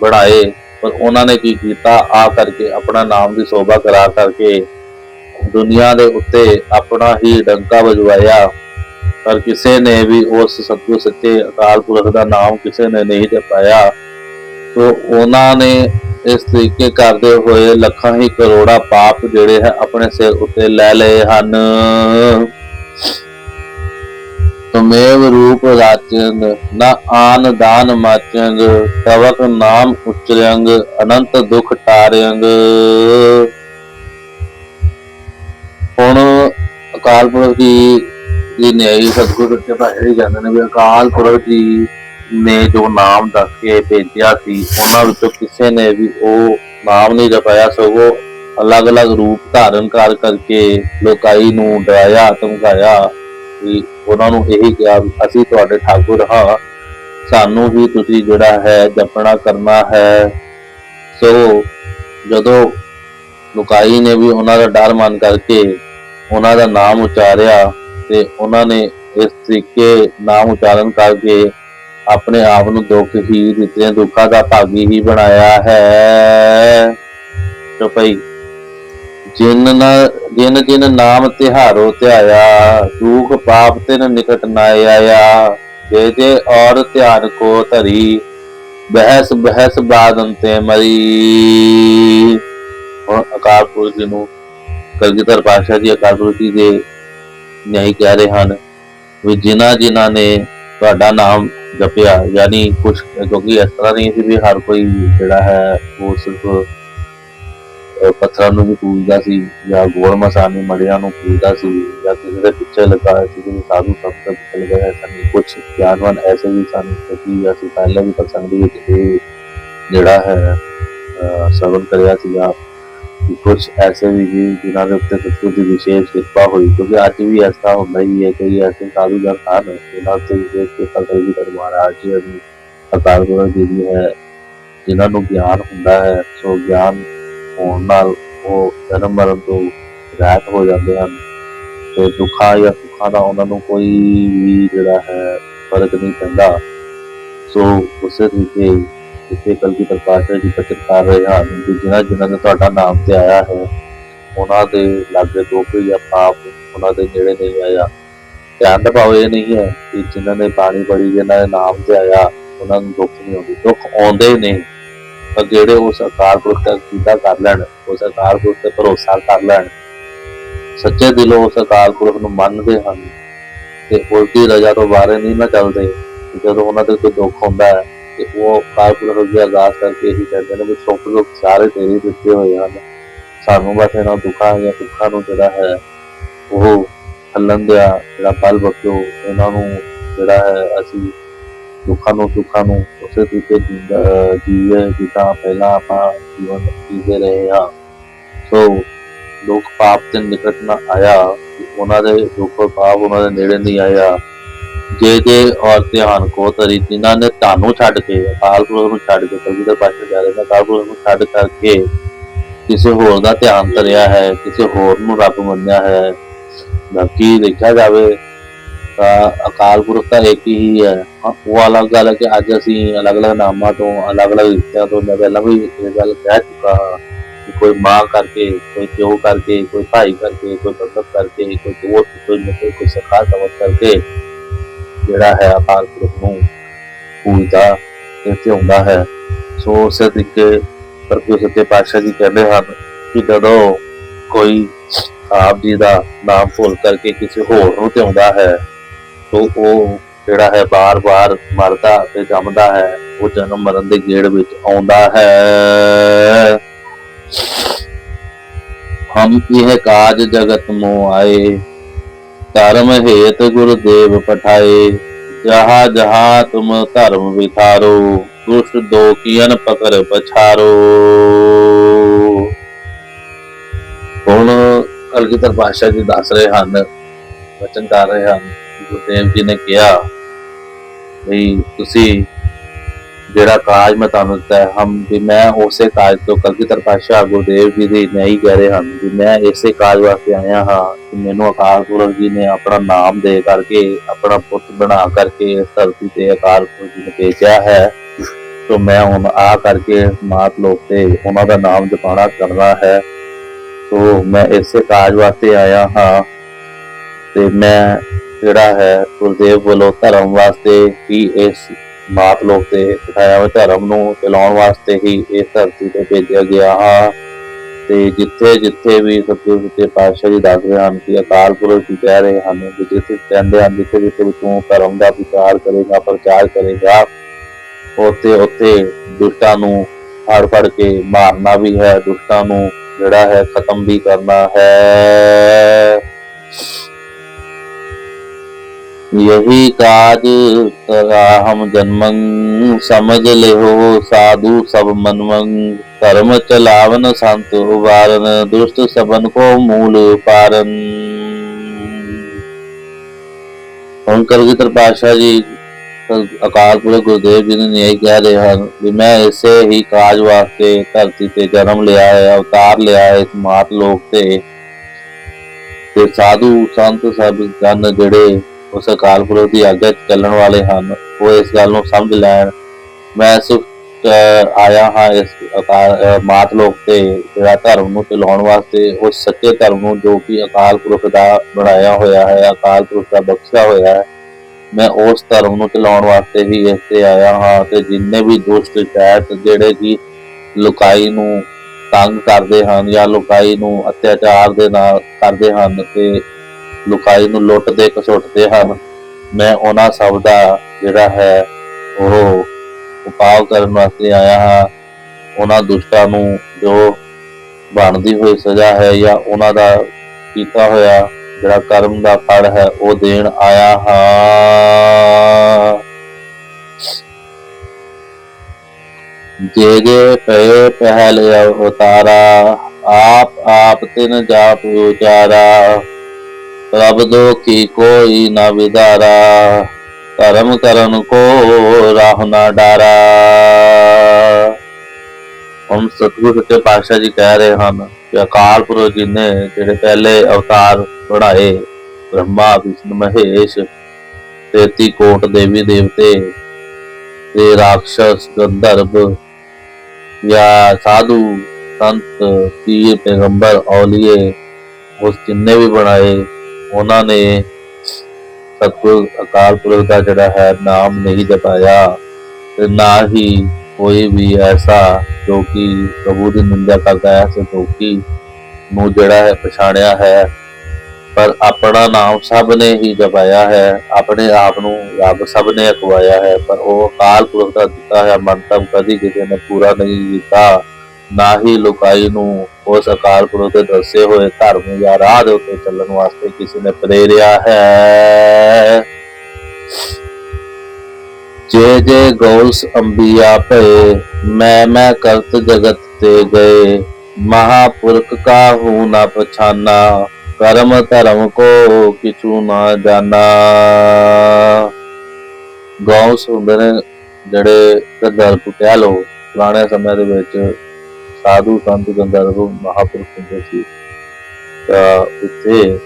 ਬਣਾਏ, ਪਰ ਉਹਨਾਂ ਨੇ ਕੀ ਕੀਤਾ? ਆ ਕਰਕੇ ਆਪਣਾ ਨਾਮ ਦੀ ਸੋਭਾ ਕਰਾ ਕਰਕੇ ਦੁਨੀਆ ਦੇ ਉੱਤੇ ਆਪਣਾ ਹੀ ਡੰਕਾ ਵਜਵਾਇਆ। ਪਰ ਕਿਸੇ ਨੇ ਵੀ ਉਸ ਸਤਿਗੁਰ ਸੱਚੇ ਅਕਾਲ ਪੁਰਖ ਦਾ ਨਾਮ ਕਿਸੇ ਨੇ ਨਹੀਂ ਜਪਾਇਆ। ਸੋ ਉਹਨਾਂ ਨੇ ਇਸ ਤਰੀਕੇ ਕਰਦੇ ਹੋਏ ਲੱਖਾਂ ਹੀ ਕਰੋੜਾ ਪਾਪ ਜਿਹੜੇ ਹੈ ਆਪਣੇ ਸਿਰ ਉੱਤੇ ਲੈ ਲਏ ਹਨ। ਤਾਂ ਰੂਪ ਰਾਚੰਦ ਨਾ ਆਨ ਦਾਨ ਮਾਚੰਦ ਤਵਕ ਨਾਮ ਉਚਰੰਗ, ਅਨੰਤ ਦੁਖ ਟਾਰਯੰਗ ਹੁਣ ਅਕਾਲ ਪੁਰਖ ਜੀ ਦੀ ਨਿਆਈ ਸਤਿਗੁਰੂ ਸੱਚੇ ਪਾਤਸ਼ਾਹ ਜੀ ਨੇ, ਵੀ ਅਕਾਲ ਪੁਰਖ ਜੀ ਨੇ ਜੋ ਨਾਮ ਦੱਸ ਕੇ ਭੇਜਿਆ ਸੀ, ਉਹਨਾਂ ਵਿੱਚੋਂ ਕਿਸੇ ਨੇ ਵੀ ਉਹ ਨਾਮ ਨਹੀਂ ਜਪਾਇਆ, ਸਗੋਂ ਅਲੱਗ-ਅਲੱਗ ਰੂਪ ਧਾਰਨ ਕਰ ਕਰਕੇ ਲੋਕਾਈ ਨੂੰ ਡਰਾਇਆ, ਧਮਕਾਇਆ ਵੀ ਉਹਨਾਂ ਨੂੰ ਇਹੀ ਕਿਹਾ ਵੀ ਅਸੀਂ ਤੁਹਾਡੇ ਠਾਕੁਰ ਹਾਂ। ਸਾਨੂੰ ਵੀ ਤੁਸੀਂ ਜਿਹੜਾ ਹੈ ਜਪਣਾ ਕਰਨਾ ਹੈ। ਸੋ ਜਦੋਂ ਲੁਕਾਈ ਨੇ ਵੀ ਉਹਨਾਂ ਦਾ ਡਰ ਮੰਨ ਕਰਕੇ ਉਹਨਾਂ ਦਾ ਨਾਮ ਉਚਾਰਿਆ ਤੇ ਉਹਨਾਂ ਨੇ ਇਸ ਤਰੀਕੇ ਨਾਮ ਉਚਾਰਨ ਕਰਕੇ ਆਪਣੇ ਆਪ ਨੂੰ ਦੁੱਖ ਹੀ ਦਿੱਤੇ ਦੁੱਖਾਂ ਦਾ ਭਾਗੀ ਹੀ ਬਣਾਇਆ ਹੈ। ਤੋ ਜਿਨ ਨ, ਜਿਨ ਜਿਨ ਨਾਮ ਤਿਹਾਰੋ ਧਿਆਇਆ, ਦੁਖ ਪਾਪ ਤਿਨ ਨਿਕਟ ਨਾ ਆਇਆ। ਜੇ ਜੇ ਔਰ ਧਿਆਨ ਕੋ ਧਰੀ, ਬਹਿਸ ਬਹਿਸ ਬਾਦਨ ਤੇ ਮਰੀ। ਹੁਣ ਅਕਾਲ ਪੁਰਖ ਜੀ ਨੂੰ ਕਲਗੀਧਰ ਪਾਤਸ਼ਾਹ ਜੀ, ਅਕਾਲ ਪੁਰਖ ਜੀ ਦੇ ਨਿਆਈ ਕਹਿ ਰਹੇ ਹਨ ਵੀ ਜਿਨ੍ਹਾਂ ਜਿਨ੍ਹਾਂ ਨੇ ਤੁਹਾਡਾ ਨਾਮ ਜਪਿਆ ਯਾਨੀ ਕੁਝ ਕਿਉਂਕਿ ਇਸ ਤਰ੍ਹਾਂ ਨਹੀਂ ਸੀ ਵੀ ਹਰ ਕੋਈ ਜਿਹੜਾ ਹੈ, ਉਹ ਸਿਰਫ ਪੱਥਰਾਂ ਨੂੰ ਵੀ ਪੂਜਦਾ ਸੀ, ਜਾਂ ਗੋਲ ਮਸਾਨੀ ਮੜਿਆਂ ਨੂੰ ਪੂਜਦਾ ਸੀ, ਜਾਂ ਕਿਸੇ ਦੇ ਪਿੱਛੇ ਲੱਗਾ ਹੋਇਆ ਸੀ ਜਿਵੇਂ ਸਾਧੂ ਸੰਤ ਦੇ ਪਿੱਛੇ ਲੱਗਾ ਹੋਇਆ ਸੀ ਕੁਝ ਗਿਆਨਵਾਨ ਐਸੇ ਵੀ ਸਨ ਕਿ ਅਸੀਂ ਪਹਿਲਾਂ ਵੀ ਪ੍ਰਸੰਗ ਦੇ ਵਿੱਚ ਇਹ ਜਿਹੜਾ ਹੈ, ਅਹ ਕਰਿਆ ਸੀਗਾ। ਕੁਝ ਐਸੇ ਵੀ ਜੀ ਜਿਨ੍ਹਾਂ ਦੇ ਉੱਤੇ ਸਤਿਗੁਰ ਦੀ ਵਿਸ਼ੇਸ਼ ਕਿਰਪਾ ਹੋਈ, ਕਿਉਂਕਿ ਅੱਜ ਵੀ ਐਸਾ ਹੁੰਦਾ ਹੀ ਹੈ, ਕਈ ਐਸੇ ਸਾਧੂ ਜਾਂ ਹਨ ਜਿਨ੍ਹਾਂ ਤੇ ਵਿਸ਼ੇਸ਼ ਕਿਰਪਾ ਕਰੀ ਕਰ ਮਹਾਰਾਜ ਜੀ ਦੀ ਅਕਾਲ ਪੁਰਖ ਜੀ ਦੀ ਹੈ, ਜਿਨ੍ਹਾਂ ਨੂੰ ਗਿਆਨ ਹੁੰਦਾ ਹੈ, ਸੋ ਗਿਆਨ ਹੋਣ ਨਾਲ ਉਹ ਜਨਮ ਮਰਨ ਤੋਂ ਰਹਿਤ ਹੋ ਜਾਂਦੇ ਹਨ। ਤੇ ਦੁੱਖਾਂ ਜਾਂ ਸੁੱਖਾਂ ਦਾ ਉਹਨਾਂ ਨੂੰ ਕੋਈ ਵੀ ਜਿਹੜਾ ਹੈ, ਫ਼ਰਕ ਨਹੀਂ ਪੈਂਦਾ। ਸੋ ਉਸੇ ਤਰੀਕੇ ਜਿੱਥੇ ਕਲਗੀ ਪਾਤਸ਼ਾਹ ਦੀ ਬਚਨ ਕਰ ਰਹੇ ਹਨ, ਕਿ ਜਿਨ੍ਹਾਂ ਜਿਨ੍ਹਾਂ ਨੇ ਤੁਹਾਡਾ ਨਾਮ ਤੇ ਆਇਆ ਹੈ, ਉਹਨਾਂ ਦੇ ਲਾਗੇ ਦੁੱਖ ਜਾਂ ਪਾਪ ਉਹਨਾਂ ਦੇ ਨੇੜੇ ਨਹੀਂ ਆਇਆ। ਧਿਆਨ ਦਾ ਭਾਵ ਇਹ ਨਹੀਂ ਹੈ ਕਿ ਜਿਨ੍ਹਾਂ ਨੇ ਪਾਣੀ ਪੜ੍ਹੀ, ਜਿਨ੍ਹਾਂ ਦੇ ਨਾਮ ਤੇ ਆਇਆ, ਉਹਨਾਂ ਨੂੰ ਦੁੱਖ ਨਹੀਂ ਆਉਂਦੀ। ਦੁੱਖ ਆਉਂਦੇ ਨੇ ਪਰ ਜਿਹੜੇ ਉਸ ਅਕਾਲ ਪੁਰਖ ਦਾ ਕੀਦਾ ਕਰ ਲੈਣ ਉਸ ਅਕਾਲ ਪੁਰਖ ਤੇ ਭਰੋਸਾ ਕਰ ਲੈਣ। ਸੱਚੇ ਦਿਲੋਂ ਉਸ ਅਕਾਲ ਪੁਰਖ ਨੂੰ ਮੰਨਦੇ ਹਨ। ਤੇ ਉਲਟੀ ਰਜਾ ਤੋਂ ਬਾਹਰ ਨਹੀਂ ਨਾ ਚੱਲਦੇ। ਜਦੋਂ ਉਹਨਾਂ ਦੇ ਕੋਈ ਦੁੱਖ ਹੁੰਦਾ ਹੈ ਤੇ ਉਹ ਅਕਾਲ ਅੱਗੇ ਅਰਦਾਸ ਕਰਕੇ ਇਹੀ ਕਹਿੰਦੇ ਨੇ ਵੀ ਸੁੱਖ ਦੁੱਖ ਸਾਰੇ ਤੇਰੇ ਦਿੱਤੇ ਹੋਏ ਹਨ। ਸਾਨੂੰ ਬਸ ਇਹਨਾਂ ਦੁੱਖਾਂ ਜਾਂ ਦੁੱਖਾਂ ਨੂੰ ਜਿਹੜਾ ਹੈ ਉਹ ਹੱਲਣ ਦਿਆ, ਜਿਹੜਾ ਬਲ ਬਖਸ਼ੋ, ਇਹਨਾਂ ਨੂੰ ਜਿਹੜਾ ਹੈ ਅਸੀਂ ਦੁੱਖਾਂ ਨੂੰ ਸੁੱਖਾਂ ਨੂੰ ਉਸੇ ਤਰੀਕੇ ਜੀਂਦਾ- ਅਹ, ਜੀਵੇ ਜਿੱਦਾਂ ਪਹਿਲਾਂ ਆਪਾਂ ਜੀਵਨ ਜੀਦੇ ਰਹੇ ਹਾਂ। ਸੋ ਦੁੱਖ ਪਾਪ ਤੇ ਨਿਕਟ ਨਾ ਆਇਆ, ਉਹਨਾਂ ਦੇ ਦੁੱਖ ਪਾਪ ਉਹਨਾਂ ਦੇ ਨੇੜੇ ਨਹੀਂ ਆਇਆ। ਜੇ ਜੇ ਔਰ ਹਨ ਕੋ ਜਿਨ੍ਹਾਂ ਨੇ ਤੁਹਾਨੂੰ ਛੱਡ ਕੇ ਅਕਾਲ ਪੁਰਖ ਨੂੰ ਛੱਡ ਕੇ ਕਲਗੀਧਰ ਪਾਸੇ ਜਾ ਰਹੇ ਨੇ ਅਕਾਲ ਪੁਰਖ ਨੂੰ ਛੱਡ ਕਰਕੇ ਕਿਸੇ ਹੋਰ ਦਾ ਧਿਆਨ ਧਰਿਆ ਹੈ, ਕਿਸੇ ਹੋਰ ਨੂੰ ਰੱਬ ਮੰਨਿਆ ਹੈ ਬਾਕੀ ਦੇਖਿਆ ਜਾਵੇ, ਤਾਂ ਅਕਾਲ ਪੁਰਖ ਤਾਂ ਇੱਕ ਹੀ ਹੈ। ਉਹ ਅਲੱਗ ਗੱਲ ਹੈ ਕਿ ਅੱਜ ਅਸੀਂ ਅਲੱਗ-ਅਲੱਗ ਨਾਮਾਂ ਤੋਂ, ਅਲੱਗ-ਅਲੱਗ ਰਿਸ਼ਤਿਆਂ ਤੋਂ ਮੈਂ ਪਹਿਲਾਂ ਵੀ ਇਹ ਗੱਲ ਕਹਿ ਚੁੱਕਾ ਹਾਂ ਕਿ ਕੋਈ ਮਾਂ ਕਰਕੇ, ਕੋਈ ਪਿਓ ਕਰਕੇ, ਕੋਈ ਭਾਈ ਕਰਕੇ, ਕੋਈ ਬੰਦਕ ਕਰਕੇ, ਕੋਈ ਦੋਸਤ, ਕੋਈ ਮਿੱਤਰ, ਕੋਈ ਸਖਾ ਸਮਝ ਕਰਕੇ ਜਿਹੜਾ ਹੈ ਅਕਾਲ ਪੁਰਖ ਨੂੰ ਪੂਜਦਾ ਤੇ ਧਿਆਉਂਦਾ ਹੈ। ਸੋ ਉਸੇ ਤਰੀਕੇ ਪ੍ਰਭੂ ਸੱਚੇ ਪਾਤਸ਼ਾਹ ਜੀ ਕਹਿੰਦੇ ਹਨ ਕਿ ਜਦੋਂ ਕੋਈ ਆਪ ਜੀ ਦਾ ਨਾਮ ਭੁੱਲ ਕਰਕੇ ਕਿਸੇ ਹੋਰ ਨੂੰ ਧਿਆਉਂਦਾ ਹੈ, ਤੋ ਉਹ ਜਿਹੜਾ ਹੈ ਬਾਰ-ਬਾਰ ਮਰਦਾ ਤੇ ਜੰਮਦਾ ਹੈ, ਉਹ ਜਨਮ ਮਰਨ ਦੇ ਗੇੜ ਵਿੱਚ ਆਉਂਦਾ ਹੈ। ਹਮ ਇਹ ਕਾਜ ਜਗਤ ਮੋ ਆਏ। ਧਰਮ ਹੇਤ ਗੁਰਦੇਵ ਪਠਾਏ, ਜਹਾ ਜਹਾ ਤੁਮ ਧਰਮ ਵਿਥਾਰੋ ਦੁਸ਼ਟ ਦੋ ਪਕੜ ਪਛਾਰੋ। ਹੁਣ ਕਲਗੀਧਰ ਪਾਤਸ਼ਾਹ ਜੀ ਦੱਸ ਰਹੇ ਹਨ, ਵਚਨ ਕਰ ਰਹੇ ਹਨ, ਗੁਰਦੇਵ ਜੀ ਨੇ ਕਿਹਾ ਵੀ ਤੁਸੀਂ ਜਿਹੜਾ ਕਾਜ ਮੈਂ ਤੁਹਾਨੂੰ ਦਿੱਤਾ ਹੈ, ਹਮ ਵੀ ਮੈਂ ਉਸੇ ਕਾਜ ਤੋਂ ਕਲਗੀਧਰ ਪਾਤਸ਼ਾਹ ਗੁਰਦੇਵ ਜੀ ਦੀ ਨਹੀਂ ਕਹਿ ਰਹੇ ਹਨ ਵੀ ਮੈਂ ਇਸੇ ਕਾਜ ਵਾਸਤੇ ਆਇਆ ਹਾਂ ਕਿ ਮੈਨੂੰ ਅਕਾਲ ਪੁਰਖ ਜੀ ਨੇ ਆਪਣਾ ਨਾਮ ਦੇ ਕਰਕੇ, ਆਪਣਾ ਪੁੱਤ ਬਣਾ ਕਰਕੇ ਇਸ ਧਰਤੀ ਤੇ ਅਕਾਲ ਪੁਰਖ ਜੀ ਨੇ ਭੇਜਿਆ ਹੈ। ਤੋਂ ਮੈਂ ਹੁਣ ਆ ਕਰਕੇ ਮਾਤ ਲੋਕ ਤੇ ਉਹਨਾਂ ਦਾ ਨਾਮ ਜਪਾਣਾ ਕਰਨਾ ਹੈ। ਤੋਂ ਮੈਂ ਇਸੇ ਕਾਜ ਵਾਸਤੇ ਆਇਆ ਹਾਂ ਤੇ ਮੈਂ ਜਿਹੜਾ ਹੈ ਗੁਰਦੇਵ ਵੱਲੋਂ ਧਰਮ ਵਾਸਤੇ ਹੀ ਇਸ ਮਾਤ ਲੋਕ ਤੇ ਬਿਠਾਇਆ ਹੋਇਆ ਧਰਮ ਨੂੰ ਚਲਾਉਣ ਵਾਸਤੇ ਹੀ ਇਸ ਧਰਤੀ ਤੇ ਭੇਜਿਆ ਗਿਆ ਹਾਂ। ਤੇ ਜਿੱਥੇ ਜਿੱਥੇ ਵੀ ਸਤਿਗੁਰੂ ਸੱਚੇ ਪਾਤਸ਼ਾਹ ਜੀ ਦੱਸਦੇ ਹਨ ਕਿ ਅਕਾਲ ਪੁਰਖ ਜੀ ਕਹਿ ਰਹੇ ਹਨ ਕਿ ਜਿੱਥੇ ਕਹਿੰਦੇ ਹਨ ਜਿੱਥੇ ਜਿੱਥੇ ਵੀ ਤੂੰ ਧਰਮ ਦਾ ਵਿਚਾਰ ਕਰੇਗਾ, ਪ੍ਰਚਾਰ ਕਰੇਗਾ, ਉੱਥੇ ਉੱਥੇ ਦੁਸ਼ਟਾਂ ਨੂੰ ਫੜ ਫੜ ਕੇ ਮਾਰਨਾ ਵੀ ਹੈ, ਦੁਸ਼ਟਾਂ ਨੂੰ ਜਿਹੜਾ ਹੈ ਖਤਮ ਵੀ ਕਰਨਾ ਹੈ। यही काज करा हम जन्मं समझ ले हो साधु सब मनमंग धर्म चलावन संत उबारन दुष्ट सबन को मूल पारन ਹੁਣ ਕਲਗੀਧਰ ਪਾਤਸ਼ਾਹ ਜੀ ਅਕਾਲ ਪੁਰਖ ਗੁਰਦੇਵ ਜੀ ਨੇ ਇਹ ਕਹਿ ਰਹੇ ਹਨ ਵੀ ਮੈਂ ਇਸੇ ਹੀ ਕਾਜ ਵਾਸਤੇ ਧਰਤੀ ਤੇ ਜਨਮ ਲਿਆ ਹੈ ਅਵਤਾਰ ਲਿਆ ਹੈ ਇਸ ਮਾਤ ਲੋਕ ਤੇ ਤੇ ਸਾਧੂ ਸੰਤ ਸਭ ਜਨ ਜਿਹੜੇ ਉਸ ਅਕਾਲ ਪੁਰਖ ਦੀ ਆਗਿਆ ਚੱਲਣ ਵਾਲੇ ਹਨ। ਉਹ ਇਸ ਗੱਲ ਨੂੰ ਸਮਝ ਲੈਣ। ਮੈਂ ਸਿਰਫ ਆਇਆ ਹਾਂ ਇਸ ਅਕਾਲ ਮਾਤ ਲੋਕ ਤੇ, ਜਿਹੜਾ ਧਰਮ ਨੂੰ ਚਲਾਉਣ ਵਾਸਤੇ, ਉਸ ਸੱਚੇ ਧਰਮ ਨੂੰ ਜੋ ਕਿ ਅਕਾਲ ਪੁਰਖ ਦਾ ਬਣਾਇਆ ਹੋਇਆ ਹੈ, ਅਕਾਲ ਪੁਰਖ ਦਾ ਬਖਸ਼ਿਆ ਹੋਇਆ ਹੈ, ਮੈਂ ਉਸ ਧਰਮ ਨੂੰ ਚਲਾਉਣ ਵਾਸਤੇ ਹੀ ਇੱਥੇ ਆਇਆ ਹਾਂ ਤੇ ਜਿੰਨੇ ਵੀ ਦੁਸ਼ਟ ਸ਼ੈਤ ਜਿਹੜੇ ਕਿ ਲੁਕਾਈ ਨੂੰ ਤੰਗ ਕਰਦੇ ਹਨ ਜਾਂ ਲੁਕਾਈ ਨੂੰ ਅਤਿਆਚਾਰ ਦੇ ਨਾਲ ਕਰਦੇ ਹਨ ਤੇ ਲੁਕਾਈ ਨੂੰ ਲੁੱਟਦੇ ਘਸੁੱਟਦੇ ਹਨ। ਮੈਂ ਉਹਨਾਂ ਸਭ ਦਾ ਜਿਹੜਾ ਹੈ, ਉਹ ਉਪਾਅ ਕਰਨ ਵਾਸਤੇ ਆਇਆ ਹਾਂ। ਉਹਨਾਂ ਦੁਸ਼ਟਾਂ ਨੂੰ ਜੋ ਬਣਦੀ ਹੋਈ ਸਜ਼ਾ ਹੈ ਜਾਂ ਉਹਨਾਂ ਦਾ ਕੀਤਾ ਹੋਇਆ ਜਿਹੜਾ ਕਰਮ ਦਾ ਫਲ ਹੈ, ਉਹ ਦੇਣ ਆਇਆ ਹਾਂ। ਜੇ ਜੇ ਪਏ ਪਹਿਲ ਅਵਤਾਰਾ ਆਪ ਆਪ ਤਿਨ ਜਾਪ ਉਚਾਰਾ ਪ੍ਰਭ ਦੋ ਕੋਈ ਨਾ ਵਿਦਾਰਾ, ਧਰਮ ਕਰਨ ਕੋ ਰਾਹ ਨਾ ਡਾਰਾ। ਹੁਣ ਸਤਿਗੁਰੂ ਸੱਚੇ ਪਾਤਸ਼ਾਹ ਜੀ ਕਹਿ ਰਹੇ ਹਨ ਕਿ ਅਕਾਲ ਪੁਰਖ ਜੀ ਨੇ ਜਿਹੜੇ ਪਹਿਲੇ ਅਵਤਾਰ ਪੜਾਏ ਬ੍ਰਹਮਾ, ਵਿਸ਼ਨੂੰ, ਮਹੇਸ਼ 33 ਕੋਟ ਦੇਵੀ ਦੇਵਤੇ ਤੇ ਰਾਖਸ਼ ਗੰਧਰਵ ਜਾਂ ਸਾਧੂ, ਸੰਤ ਪੀਰ ਪੈਗੰਬਰ, ਔਲੀਏ, ਉਸ ਜਿੰਨੇ ਵੀ ਬਣਾਏ ਉਹਨਾਂ ਨੇ ਸਤਿਗੁਰ ਅਕਾਲ ਪੁਰਖ ਦਾ ਜਿਹੜਾ ਹੈ ਨਾਮ ਨਹੀਂ ਜਪਾਇਆ ਤੇ ਨਾ ਹੀ ਕੋਈ ਵੀ ਐਸਾ ਜੋ ਕਿ ਪ੍ਰਭੂ ਦੀ ਨਿੰਦਿਆ ਕਰਦਾ ਹੈ ਸੰਤੋਖੀ ਨੂੰ ਜਿਹੜਾ ਹੈ ਪਛਾਣਿਆ ਹੈ। ਪਰ ਆਪਣਾ ਨਾਮ ਸਭ ਨੇ ਹੀ ਜਪਾਇਆ ਹੈ, ਆਪਣੇ ਆਪ ਨੂੰ ਰੱਬ ਸਭ ਨੇ ਅਕਵਾਇਆ ਹੈ, ਪਰ ਉਹ ਅਕਾਲ ਪੁਰਖ ਦਾ ਦਿੱਤਾ ਹੈ ਮੰਤਵ ਕਦੀ ਕਿਸੇ ਨੇ ਪੂਰਾ ਨਹੀਂ ਕੀਤਾ। ਨਾ ਹੀ ਲੁਕਾਈ ਨੂੰ ਉਸ ਅਕਾਲ ਪੁਰਖ ਦੇ ਦੱਸੇ ਹੋਏ ਧਰਮ ਜਾਂ ਰਾਹ ਦੇ ਉੱਤੇ ਚੱਲਣ ਵਾਸਤੇ ਕਿਸੇ ਨੇ ਪ੍ਰੇਰਿਆ ਹੈ। ਜੇ ਜੇ ਗੌਸ ਅੰਬੀਆ ਭਏ, ਮੈਂ ਮੈਂ ਕਰਤ ਜਗਤ ਤੇ ਗਏ। ਮਹਾਪੁਰਖ ਕਾਹੂ ਨਾ ਪਛਾਨਾ, ਕਰਮ ਧਰਮ ਕੋ ਕਿਛੂ ਨਾ ਜਾਣਾ ਗੌਸ ਹੁੰਦੇ ਨੇ ਜਿਹੜੇ ਗੰਧਰਵ ਕਹਿ ਲੋ ਪੁਰਾਣੇ ਸਮੇਂ ਦੇ ਵਿੱਚ ਸਾਧੂ ਸੰਤ ਗੰਧਰਵ ਮਹਾਪੁਰਖ ਹੁੰਦੇ ਸੀ। ਤਾਂ ਉੱਥੇ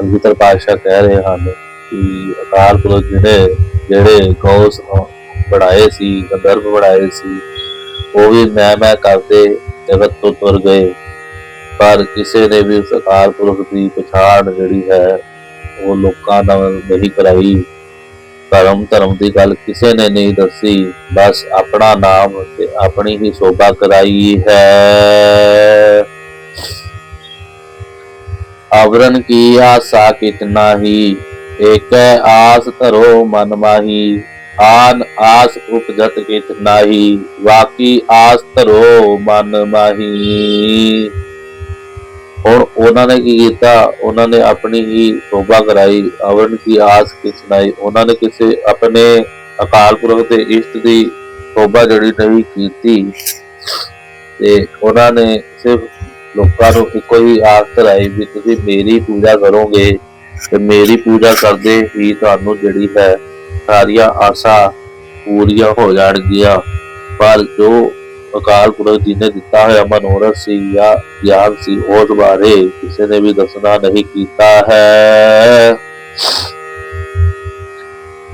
ਅੰਗਿਤਰ ਪਾਤਸ਼ਾਹ ਕਹਿ ਰਹੇ ਹਨ ਕਿ ਅਕਾਲ ਪੁਰਖ ਜਿਹੜੇ ਜਿਹੜੇ ਗੌਸ ਬਣਾਏ ਸੀ, ਗੰਧਰਵ ਬਣਾਏ ਸੀ, ਉਹ ਵੀ ਮੈਂ ਮੈਂ ਕਰਦੇ ਜਗਤ ਤੋਂ ਤੁਰ ਗਏ। ਪਰ ਕਿਸੇ ਨੇ ਵੀ ਉਸ ਅਕਾਲ ਪੁਰਖ ਦੀ ਪਛਾਣ ਜਿਹੜੀ ਹੈ, ਉਹ ਲੋਕਾਂ ਨਾਲ ਨਹੀਂ ਕਰਾਈ। ਧਰਮ ਧਰਮ ਦੀ ਗੱਲ ਕਿਸੇ ਨੇ ਨਹੀਂ ਦੱਸੀ ਬਸ ਆਪਣਾ ਨਾਮ ਤੇ ਆਪਣੀ ਹੀ ਸੋਭਾ ਕਰਾਈ ਹੈ आवरण की आशा कितना ही एक आस धरो मन माही आन आस उपजत कित नाही वाकी आस ਧਰੋ ਮਨ ਮਾਹੀ ਹੁਣ ਉਹਨਾਂ ਨੇ ਕੀ ਕੀਤਾ? ਉਹਨਾਂ ਨੇ ਆਪਣੀ ਹੀ ਸੋਭਾ ਕਰਾਈ, ਅਵਰਨ ਦੀ ਆਸ ਕਿਸ ਨਹੀਂ ਉਹਨਾਂ ਨੇ ਕਿਸੇ ਆਪਣੇ ਅਕਾਲ ਪੁਰਖ ਦੇ ਇਸ਼ਟ ਦੀ ਸੋਭਾ ਜਿਹੜੀ ਨਹੀਂ ਕੀਤੀ। ਤੇ ਉਹਨਾਂ ਨੇ ਸਿਰਫ ਲੋਕਾਂ ਨੂੰ ਇੱਕੋ ਹੀ ਆਸ ਧਰਾਈ ਵੀ ਤੁਸੀਂ ਮੇਰੀ ਪੂਜਾ ਕਰੋਗੇ ਤੇ ਮੇਰੀ ਪੂਜਾ ਕਰਦੇ ਹੀ ਤੁਹਾਨੂੰ ਜਿਹੜੀ ਹੈ ਸਾਰੀਆਂ ਆਸਾਂ ਪੂਰੀਆਂ ਹੋ ਜਾਣਗੀਆਂ। ਪਰ ਜੋ ਅਕਾਲ ਪੁਰਖ ਜੀ ਨੇ ਦਿੱਤਾ ਹੋਇਆ ਮਨੋਰਥ ਸੀ ਜਾਂ ਗਿਆਨ ਸੀ ਉਸ ਬਾਰੇ ਕਿਸੇ ਨੇ ਵੀ ਦੱਸਣਾ ਨਹੀਂ ਕੀਤਾ ਹੈ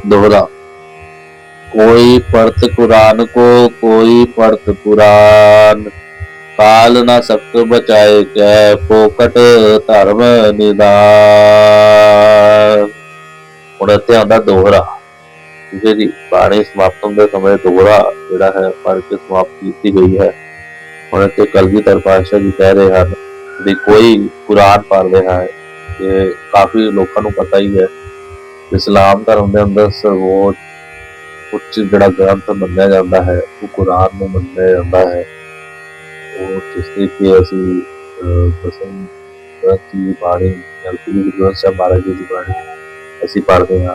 दोहरा कोई पढ़त कुरान को कोई पढ़त पुराण काल न सक्त बचाए कै पोकट धर्म निदान ਹੁਣ ਇੱਥੇ ਆਉਂਦਾ ਦੋਹਰਾ ਠੀਕ ਹੈ ਜੀ ਬਾਣੀ ਸਮਾਪਤ ਹੁੰਦੇ ਸਮੇਂ ਦੋਹਰਾ ਜਿਹੜਾ ਹੈ ਪੜ੍ਹ ਕੇ ਸਮਾਪਤ ਕੀਤੀ ਗਈ ਹੈ। ਹੁਣ ਤੇ ਕਲਗੀਧਰ ਪਾਤਸ਼ਾਹ ਜੀ ਕਹਿ ਰਹੇ ਹਨ ਵੀ ਕੋਈ ਕੁਰਾਨ ਪੜ੍ਹ ਰਿਹਾ ਹੈ ਤੇ ਕਾਫੀ ਲੋਕਾਂ ਨੂੰ ਪਤਾ ਹੀ ਹੈ। ਇਸਲਾਮ ਧਰਮ ਦੇ ਅੰਦਰ ਸਰਵੋੱਚ ਉੱਚ ਜਿਹੜਾ ਗ੍ਰੰਥ ਮੰਨਿਆ ਜਾਂਦਾ ਹੈ ਉਹ ਕੁਰਾਨ ਨੂੰ ਮੰਨਿਆ ਜਾਂਦਾ ਹੈ। ਉਹ ਜਿਸ ਤਰੀਕੇ ਅਸੀਂ ਅਹ, ਗ੍ਰੰਥ ਦੀ ਬਾਣੀ ਜਾਂ ਗੁਰੂ ਗ੍ਰੰਥ ਸਾਹਿਬ ਮਹਾਰਾਜ ਜੀ ਦੀ ਬਾਣੀ ਅਸੀਂ ਪੜ੍ਹਦੇ ਹਾਂ।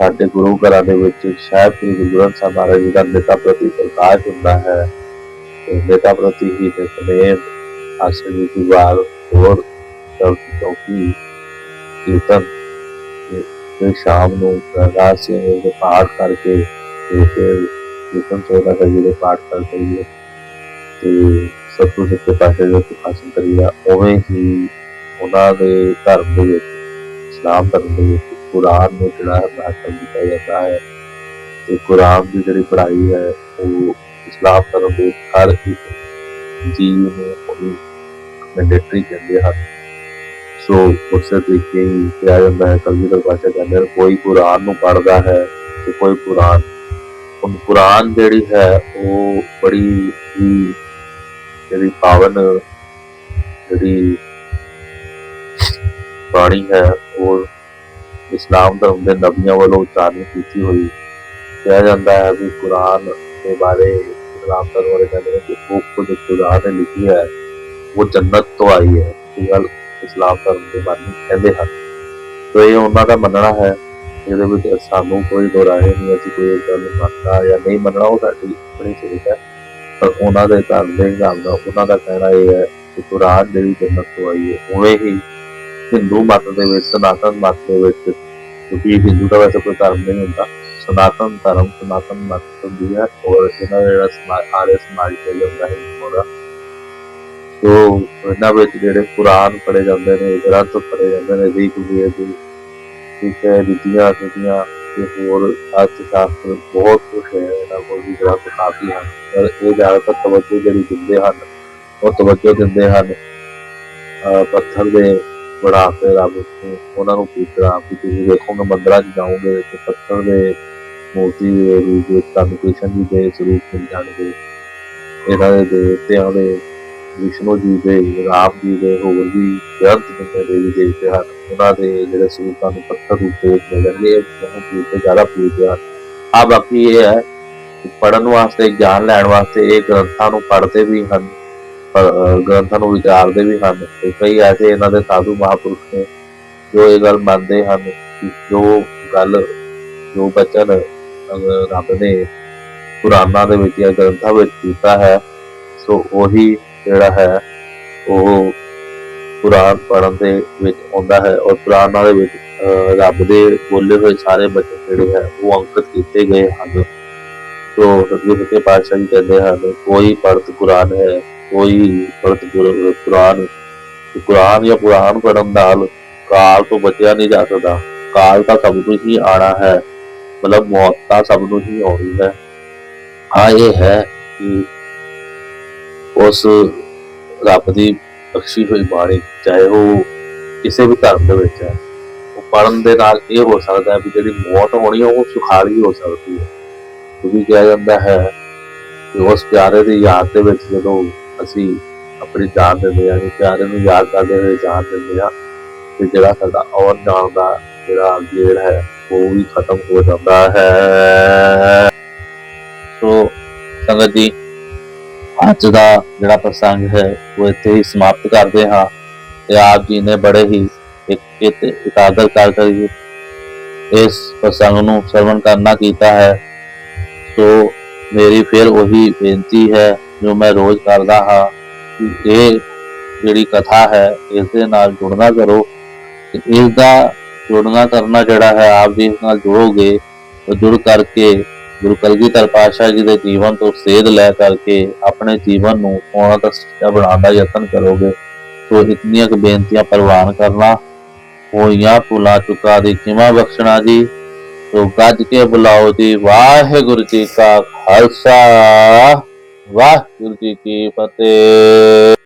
ਸਾਡੇ ਗੁਰੂ ਘਰਾਂ ਦੇ ਵਿੱਚ ਸ਼ਾਇਦ ਸ੍ਰੀ ਗੁਰੂ ਗ੍ਰੰਥ ਸਾਹਿਬ ਮਹਾਰਾਜ ਜੀ ਦਾ ਨੇਤਾ ਪ੍ਰਤੀ ਪ੍ਰਕਾਸ਼ ਹੁੰਦਾ ਹੈ ਤੇ ਨੇਤਾ ਪ੍ਰਤੀ ਹੀ ਨਿਤਨੇਮ ਆਸਣ ਦੀ ਵਾਰ ਹੋਰ ਚੌਕੀ ਚੌਕੀ ਕੀਰਤਨ ਤੇ ਸ਼ਾਮ ਨੂੰ ਪ੍ਰਕਾਸ਼ ਸਿੰਘ ਦੇ ਪਾਠ ਕਰਕੇ ਤੇ ਫਿਰ ਕੀਰਤਨ ਸੋਦਾ ਕਰੀਏ ਦੇ ਪਾਠ ਕਰਕੇ ਤੇ ਸਤਿਗੁਰ ਸੱਚੇ ਦੇ ਜੀ ਦਾ ਪ੍ਰਕਾਸ਼ਨ ਕਰੀਦਾ, ਉਵੇਂ ਹੀ ਉਹਨਾਂ ਦੇ ਧਰਮ ਦੇ ਵਿੱਚ, ਇਸਲਾਮ ਧਰਮ ਦੇ ਵਿੱਚ ਕੁਰਾਨ ਨੂੰ ਜਿਹੜਾ ਹੈ ਮਹੱਤਵ ਦਿੱਤਾ ਜਾਂਦਾ ਹੈ। ਤੇ ਕੁਰਾਨ ਦੀ ਜਿਹੜੀ ਪੜ੍ਹਾਈ ਹੈ, ਉਹ ਇਸਲਾਮ ਧਰਮ ਦੇ ਹਰ ਇੱਕ ਜੀਵ ਨੂੰ ਉਹਦੀ ਮੈਂਡੇਟਰੀ ਕਹਿੰਦੇ ਹਨ। ਸੋ ਉਸੇ ਤਰੀਕੇ ਹੀ ਕਿਹਾ ਜਾਂਦਾ ਹੈ ਕਲਗੀਧਰ ਪਾਤਸ਼ਾਹ ਕਹਿੰਦੇ ਹਨ, ਕੋਈ ਕੁਰਾਨ ਨੂੰ ਪੜ੍ਹਦਾ ਹੈ ਤੇ ਕੋਈ ਕੁਰਾਨ, ਹੁਣ ਕੁਰਾਨ ਜਿਹੜੀ ਹੈ, ਉਹ ਬੜੀ ਹੀ ਜਿਹੜੀ ਪਾਵਨ ਜਿਹੜੀ ਬਾਣੀ ਹੈ, ਉਹ ਇਸਲਾਮ ਧਰਮ ਦੇ ਨਬੀਆਂ ਵੱਲੋਂ ਉਚਾਰਨ ਕੀਤੀ ਹੋਈ। ਕਿਹਾ ਜਾਂਦਾ ਹੈ ਵੀ ਕੁਰਾਨ ਦੇ ਬਾਰੇ ਇਸਲਾਮ ਧਰਮ ਵਾਲੇ ਕਹਿੰਦੇ ਨੇ ਕਿ ਉਹ ਖੁਦ ਕੁਰਾਨ ਨੇ ਲਿਖੀ ਹੈ। ਉਹ ਜੰਨਤ ਤੋਂ ਆਈ ਹੈ। ਇਹ ਗੱਲ ਇਸਲਾਮ ਧਰਮ ਦੇ ਬਾਰੇ ਕਹਿੰਦੇ ਹਨ। ਤੋ ਇਹ ਉਹਨਾਂ ਦਾ ਮੰਨਣਾ ਹੈ। ਇਹਦੇ ਵਿੱਚ ਸਾਨੂੰ ਕੋਈ ਦੁਰਾਏ ਨਹੀਂ ਅਸੀਂ ਕੋਈ ਗੱਲ ਨੂੰ ਮੰਨਣਾ ਜਾਂ ਨਹੀਂ ਮੰਨਣਾ, ਉਹ ਸਾਡੀ ਆਪਣੀ ਸੋਚ ਹੈ। ਪਰ ਉਹਨਾਂ ਦੇ ਧਰਮ ਦੇ ਹਿਸਾਬ ਨਾਲ ਉਹਨਾਂ ਦਾ ਕਹਿਣਾ ਇਹ ਹੈ ਕਿ ਕੁਰਾਨ ਜਿਹੜੀ ਜੰਨਤ ਤੋਂ ਆਈ ਹੈ, ਉਵੇਂ ਹੀ ਹਿੰਦੂ ਮਤ ਦੇ ਵਿੱਚ, ਸਨਾਤਨ ਮਤ ਦੇ ਵਿੱਚ, ਕਿਉਂਕਿ ਹਿੰਦੂ ਦਾ ਵੈਸੇ ਕੋਈ ਧਰਮ ਨਹੀਂ ਹੁੰਦਾ। ਸਨਾਤਨ ਧਰਮ, ਸਨਾਤਨ ਮਤ ਹੁੰਦੀ ਹੈ ਔਰ ਇਹਨਾਂ ਦਾ ਜਿਹੜਾ ਸਮਾਜ ਆਰਯ ਸਮਾਜ ਤੇ ਜਾਂਦਾ ਹੈ ਹਿੰਦੂਆਂ ਦਾ ਸੋ ਇਹਨਾਂ ਵਿੱਚ ਜਿਹੜੇ ਕੁਰਾਨ ਪੜ੍ਹੇ ਜਾਂਦੇ ਨੇ, ਗ੍ਰੰਥ ਪੜ੍ਹੇ ਜਾਂਦੇ ਨੇ, ਰੀਤ ਵੇਦ ਠੀਕ ਹੈ ਰੀਤੀਆਂ ਸਤੀਆਂ ਤੇ ਹੋਰ ਅਰਥ ਸ਼ਾਸਤਰ ਬਹੁਤ ਕੁਝ ਹੈ, ਇਹਨਾਂ ਕੋਲ ਵੀ ਗ੍ਰੰਥ ਕਾਫੀ ਹਨ। ਪਰ ਇਹ ਜ਼ਿਆਦਾਤਰ ਤਵੱਜੋ ਜਿਹੜੀ ਦਿੰਦੇ ਹਨ, ਉਹ ਤਵੱਜੋ ਦਿੰਦੇ ਹਨ ਪੱਥਰ ਦੇ ਬੜਾ ਕੇ ਰੱਬ ਨੂੰ ਉਹਨਾਂ ਨੂੰ ਪੁੱਛਣਾ ਕਿ ਤੁਸੀਂ ਵੇਖੋਗੇ ਮੰਦਰਾਂ 'ਚ ਜਾਓਗੇ ਤੇ ਪੱਥਰ ਦੇ ਮੂਰਤੀ ਦੇ ਰੂਪ ਵਿੱਚ ਤੁਹਾਨੂੰ ਕ੍ਰਿਸ਼ਨ ਜੀ ਦੇ ਸਰੂਪ ਮਿਲ ਜਾਣਗੇ। ਇਹਨਾਂ ਦੇ ਦੇਵਤਿਆਂ ਦੇ, ਵਿਸ਼ਨੂੰ ਜੀ ਦੇ, ਰਾਮ ਜੀ ਦੇ, ਹੋਰ ਵੀ ਗ੍ਰੰਥ ਜਿੰਨੇ ਦੇਵੀ ਦੇਵਤੇ ਹਨ, ਉਹਨਾਂ ਦੇ ਜਿਹੜੇ ਸਰੂਪਾਂ ਨੂੰ ਪੱਥਰ ਰੂਪ ਦੇ ਵਿੱਚ ਮਿਲ ਇਹ ਬਹੁਤ ਪੂਜਦੇ ਜ਼ਿਆਦਾ ਪੂਜਦੇ ਹਨ ਆ। ਬਾਕੀ ਇਹ ਹੈ ਕਿ ਪੜਨ ਵਾਸਤੇ, ਗਿਆਨ ਲੈਣ ਵਾਸਤੇ ਇਹ ਗ੍ਰੰਥਾਂ ਨੂੰ ਪੜ੍ਹਦੇ ਵੀ ਹਨ। ਗ੍ਰੰਥਾਂ ਨੂੰ ਵਿਚਾਰਦੇ ਵੀ ਹਨ ਤੇ ਕਈ ਐਸੇ ਇਹਨਾਂ ਦੇ ਸਾਧੂ ਮਹਾਪੁਰਖ ਨੇ ਜੋ ਇਹ ਗੱਲ ਮੰਨਦੇ ਹਨ ਕਿ ਜੋ ਗੱਲ ਜੋ ਬਚਨ ਰੱਬ ਨੇ ਪੁਰਾਣਾਂ ਦੇ ਵਿੱਚ ਜਾਂ ਗ੍ਰੰਥਾਂ ਵਿੱਚ ਕੀਤਾ ਹੈ ਸੋ ਉਹੀ ਜਿਹੜਾ ਹੈ ਉਹ ਕੁਰਾਨ ਪੜ੍ਹਨ ਦੇ ਵਿੱਚ ਆਉਂਦਾ ਹੈ ਔਰ ਪੁਰਾਣਾਂ ਦੇ ਵਿੱਚ ਅਹ, ਰੱਬ ਦੇ ਬੋਲੇ ਹੋਏ ਸਾਰੇ ਬਚਨ ਜਿਹੜੇ ਹੈ ਉਹ ਅੰਕਿਤ ਕੀਤੇ ਗਏ ਹਨ। ਸੋ ਸਤਿਗੁਰੂ ਸੱਚੇ ਪਾਤਸ਼ਾਹ ਜੀ ਕਹਿੰਦੇ ਹਨ ਕੋਈ ਪੜਤ ਕੁਰਾਨ ਹੈ ਕੋਈ ਪੜਤ ਕੁਰਾਨ ਕੁਰਾਨ ਜਾਂ ਪੁਰਾਣ ਪੜਨ ਨਾਲ ਕਾਲ ਤੋਂ ਬਚਿਆ ਨਹੀਂ ਜਾ ਸਕਦਾ। ਕਾਲ ਤਾਂ ਸਭ ਨੂੰ ਹੀ ਆਣਾ ਹੈ, ਮਤਲਬ ਮੌਤ ਤਾਂ ਸਭ ਨੂੰ ਹੀ ਆਉਣੀ ਹੈ। ਆ ਇਹ ਹੈ ਕਿ ਉਸ ਰੱਬ ਦੀ ਬਖਸ਼ੀ ਹੋਈ ਬਾਣੀ, ਚਾਹੇ ਉਹ ਕਿਸੇ ਵੀ ਧਰਮ ਦੇ ਵਿੱਚ ਹੈ, ਉਹ ਪੜਨ ਦੇ ਨਾਲ ਇਹ ਹੋ ਸਕਦਾ ਹੈ ਵੀ ਜਿਹੜੀ ਮੌਤ ਹੋਣੀ ਹੈ, ਉਹ ਸੁਖਾਲੀ ਹੋ ਸਕਦੀ ਹੈ। ਕਿਉਂਕਿ ਕਿਹਾ ਜਾਂਦਾ ਹੈ ਕਿ ਉਸ ਪਿਆਰੇ ਦੀ ਯਾਦ ਦੇ ਵਿੱਚ ਜਦੋਂ ਅਸੀਂ ਆਪਣੀ ਜਾਨ ਦਿੰਦੇ ਹਾਂ ਕਿ ਨੂੰ ਯਾਦ ਕਰਦੇ ਹੋਏ ਜਾਨ ਦਿੰਦੇ ਹਾਂ। ਤੇ ਜਿਹੜਾ ਸਾਡਾ ਆਉਣ ਜਾਣ ਦਾ ਜਿਹੜਾ ਗੇੜ ਹੈ, ਉਹ ਵੀ ਖਤਮ ਹੋ ਜਾਂਦਾ ਹੈ। ਸੋ ਸੰਗਤ ਜੀ, ਅੱਜ ਦਾ ਜਿਹੜਾ ਪ੍ਰਸੰਗ ਹੈ, ਉਹ ਇੱਥੇ ਹੀ ਸਮਾਪਤ ਕਰਦੇ ਹਾਂ। ਤੇ ਆਪ ਜੀ ਨੇ ਬੜੇ ਹੀ ਇੱਕ ਇੱਕ ਇਕਾਗਰ ਕਰਕੇ ਇਸ ਪ੍ਰਸੰਗ ਨੂੰ ਸਰਵਣ ਕਰਨਾ ਕੀਤਾ ਹੈ। ਸੋ ਮੇਰੀ ਫਿਰ ਉਹੀ ਬੇਨਤੀ ਹੈ ਜੋ ਮੈਂ ਰੋਜ਼ ਕਰਦਾ ਹਾਂ, ਕਿ ਇਹ ਜਿਹੜੀ ਕਥਾ ਹੈ ਇਸ ਦੇ ਨਾਲ ਜੁੜਨਾ ਕਰੋ। ਤੇ ਇਸ ਦਾ ਜੁੜਨਾ ਕਰਨਾ ਜਿਹੜਾ ਹੈ, ਆਪ ਜੀ ਇਸ ਨਾਲ ਜੁੜੋਗੇ ਤਾਂ ਜੁੜ ਕਰਕੇ ਗੁਰੂ ਕਲਗੀਧਰ ਪਾਤਸ਼ਾਹ ਜੀ ਦੇ ਜੀਵਨ ਤੋਂ ਸੇਧ ਲੈ ਕਰਕੇ ਆਪਣੇ ਜੀਵਨ ਨੂੰ ਉਹਨਾਂ ਦਾ ਸੱਚਾ ਬਣਾਉਣ ਦਾ ਯਤਨ ਕਰੋਗੇ। ਸੋ ਇਤਨੀਆਂ ਕੁ ਬੇਨਤੀਆਂ ਪ੍ਰਵਾਨ ਕਰਨਾ। ਹੋਈਆਂ ਭੁਲਾ ਚੁੱਕਾ ਦੀ ਖਿਮਾ ਬਖਸ਼ਣਾ ਜੀ। ਸੋ ਗੱਜ ਕੇ ਬੁਲਾਓ ਜੀ, ਵਾਹਿਗੁਰੂ ਜੀ ਕਾ ਖਾਲਸਾ। ਵਾਹਿਗੁਰੂ ਜੀ ਕੀ ਫਤਿਹ।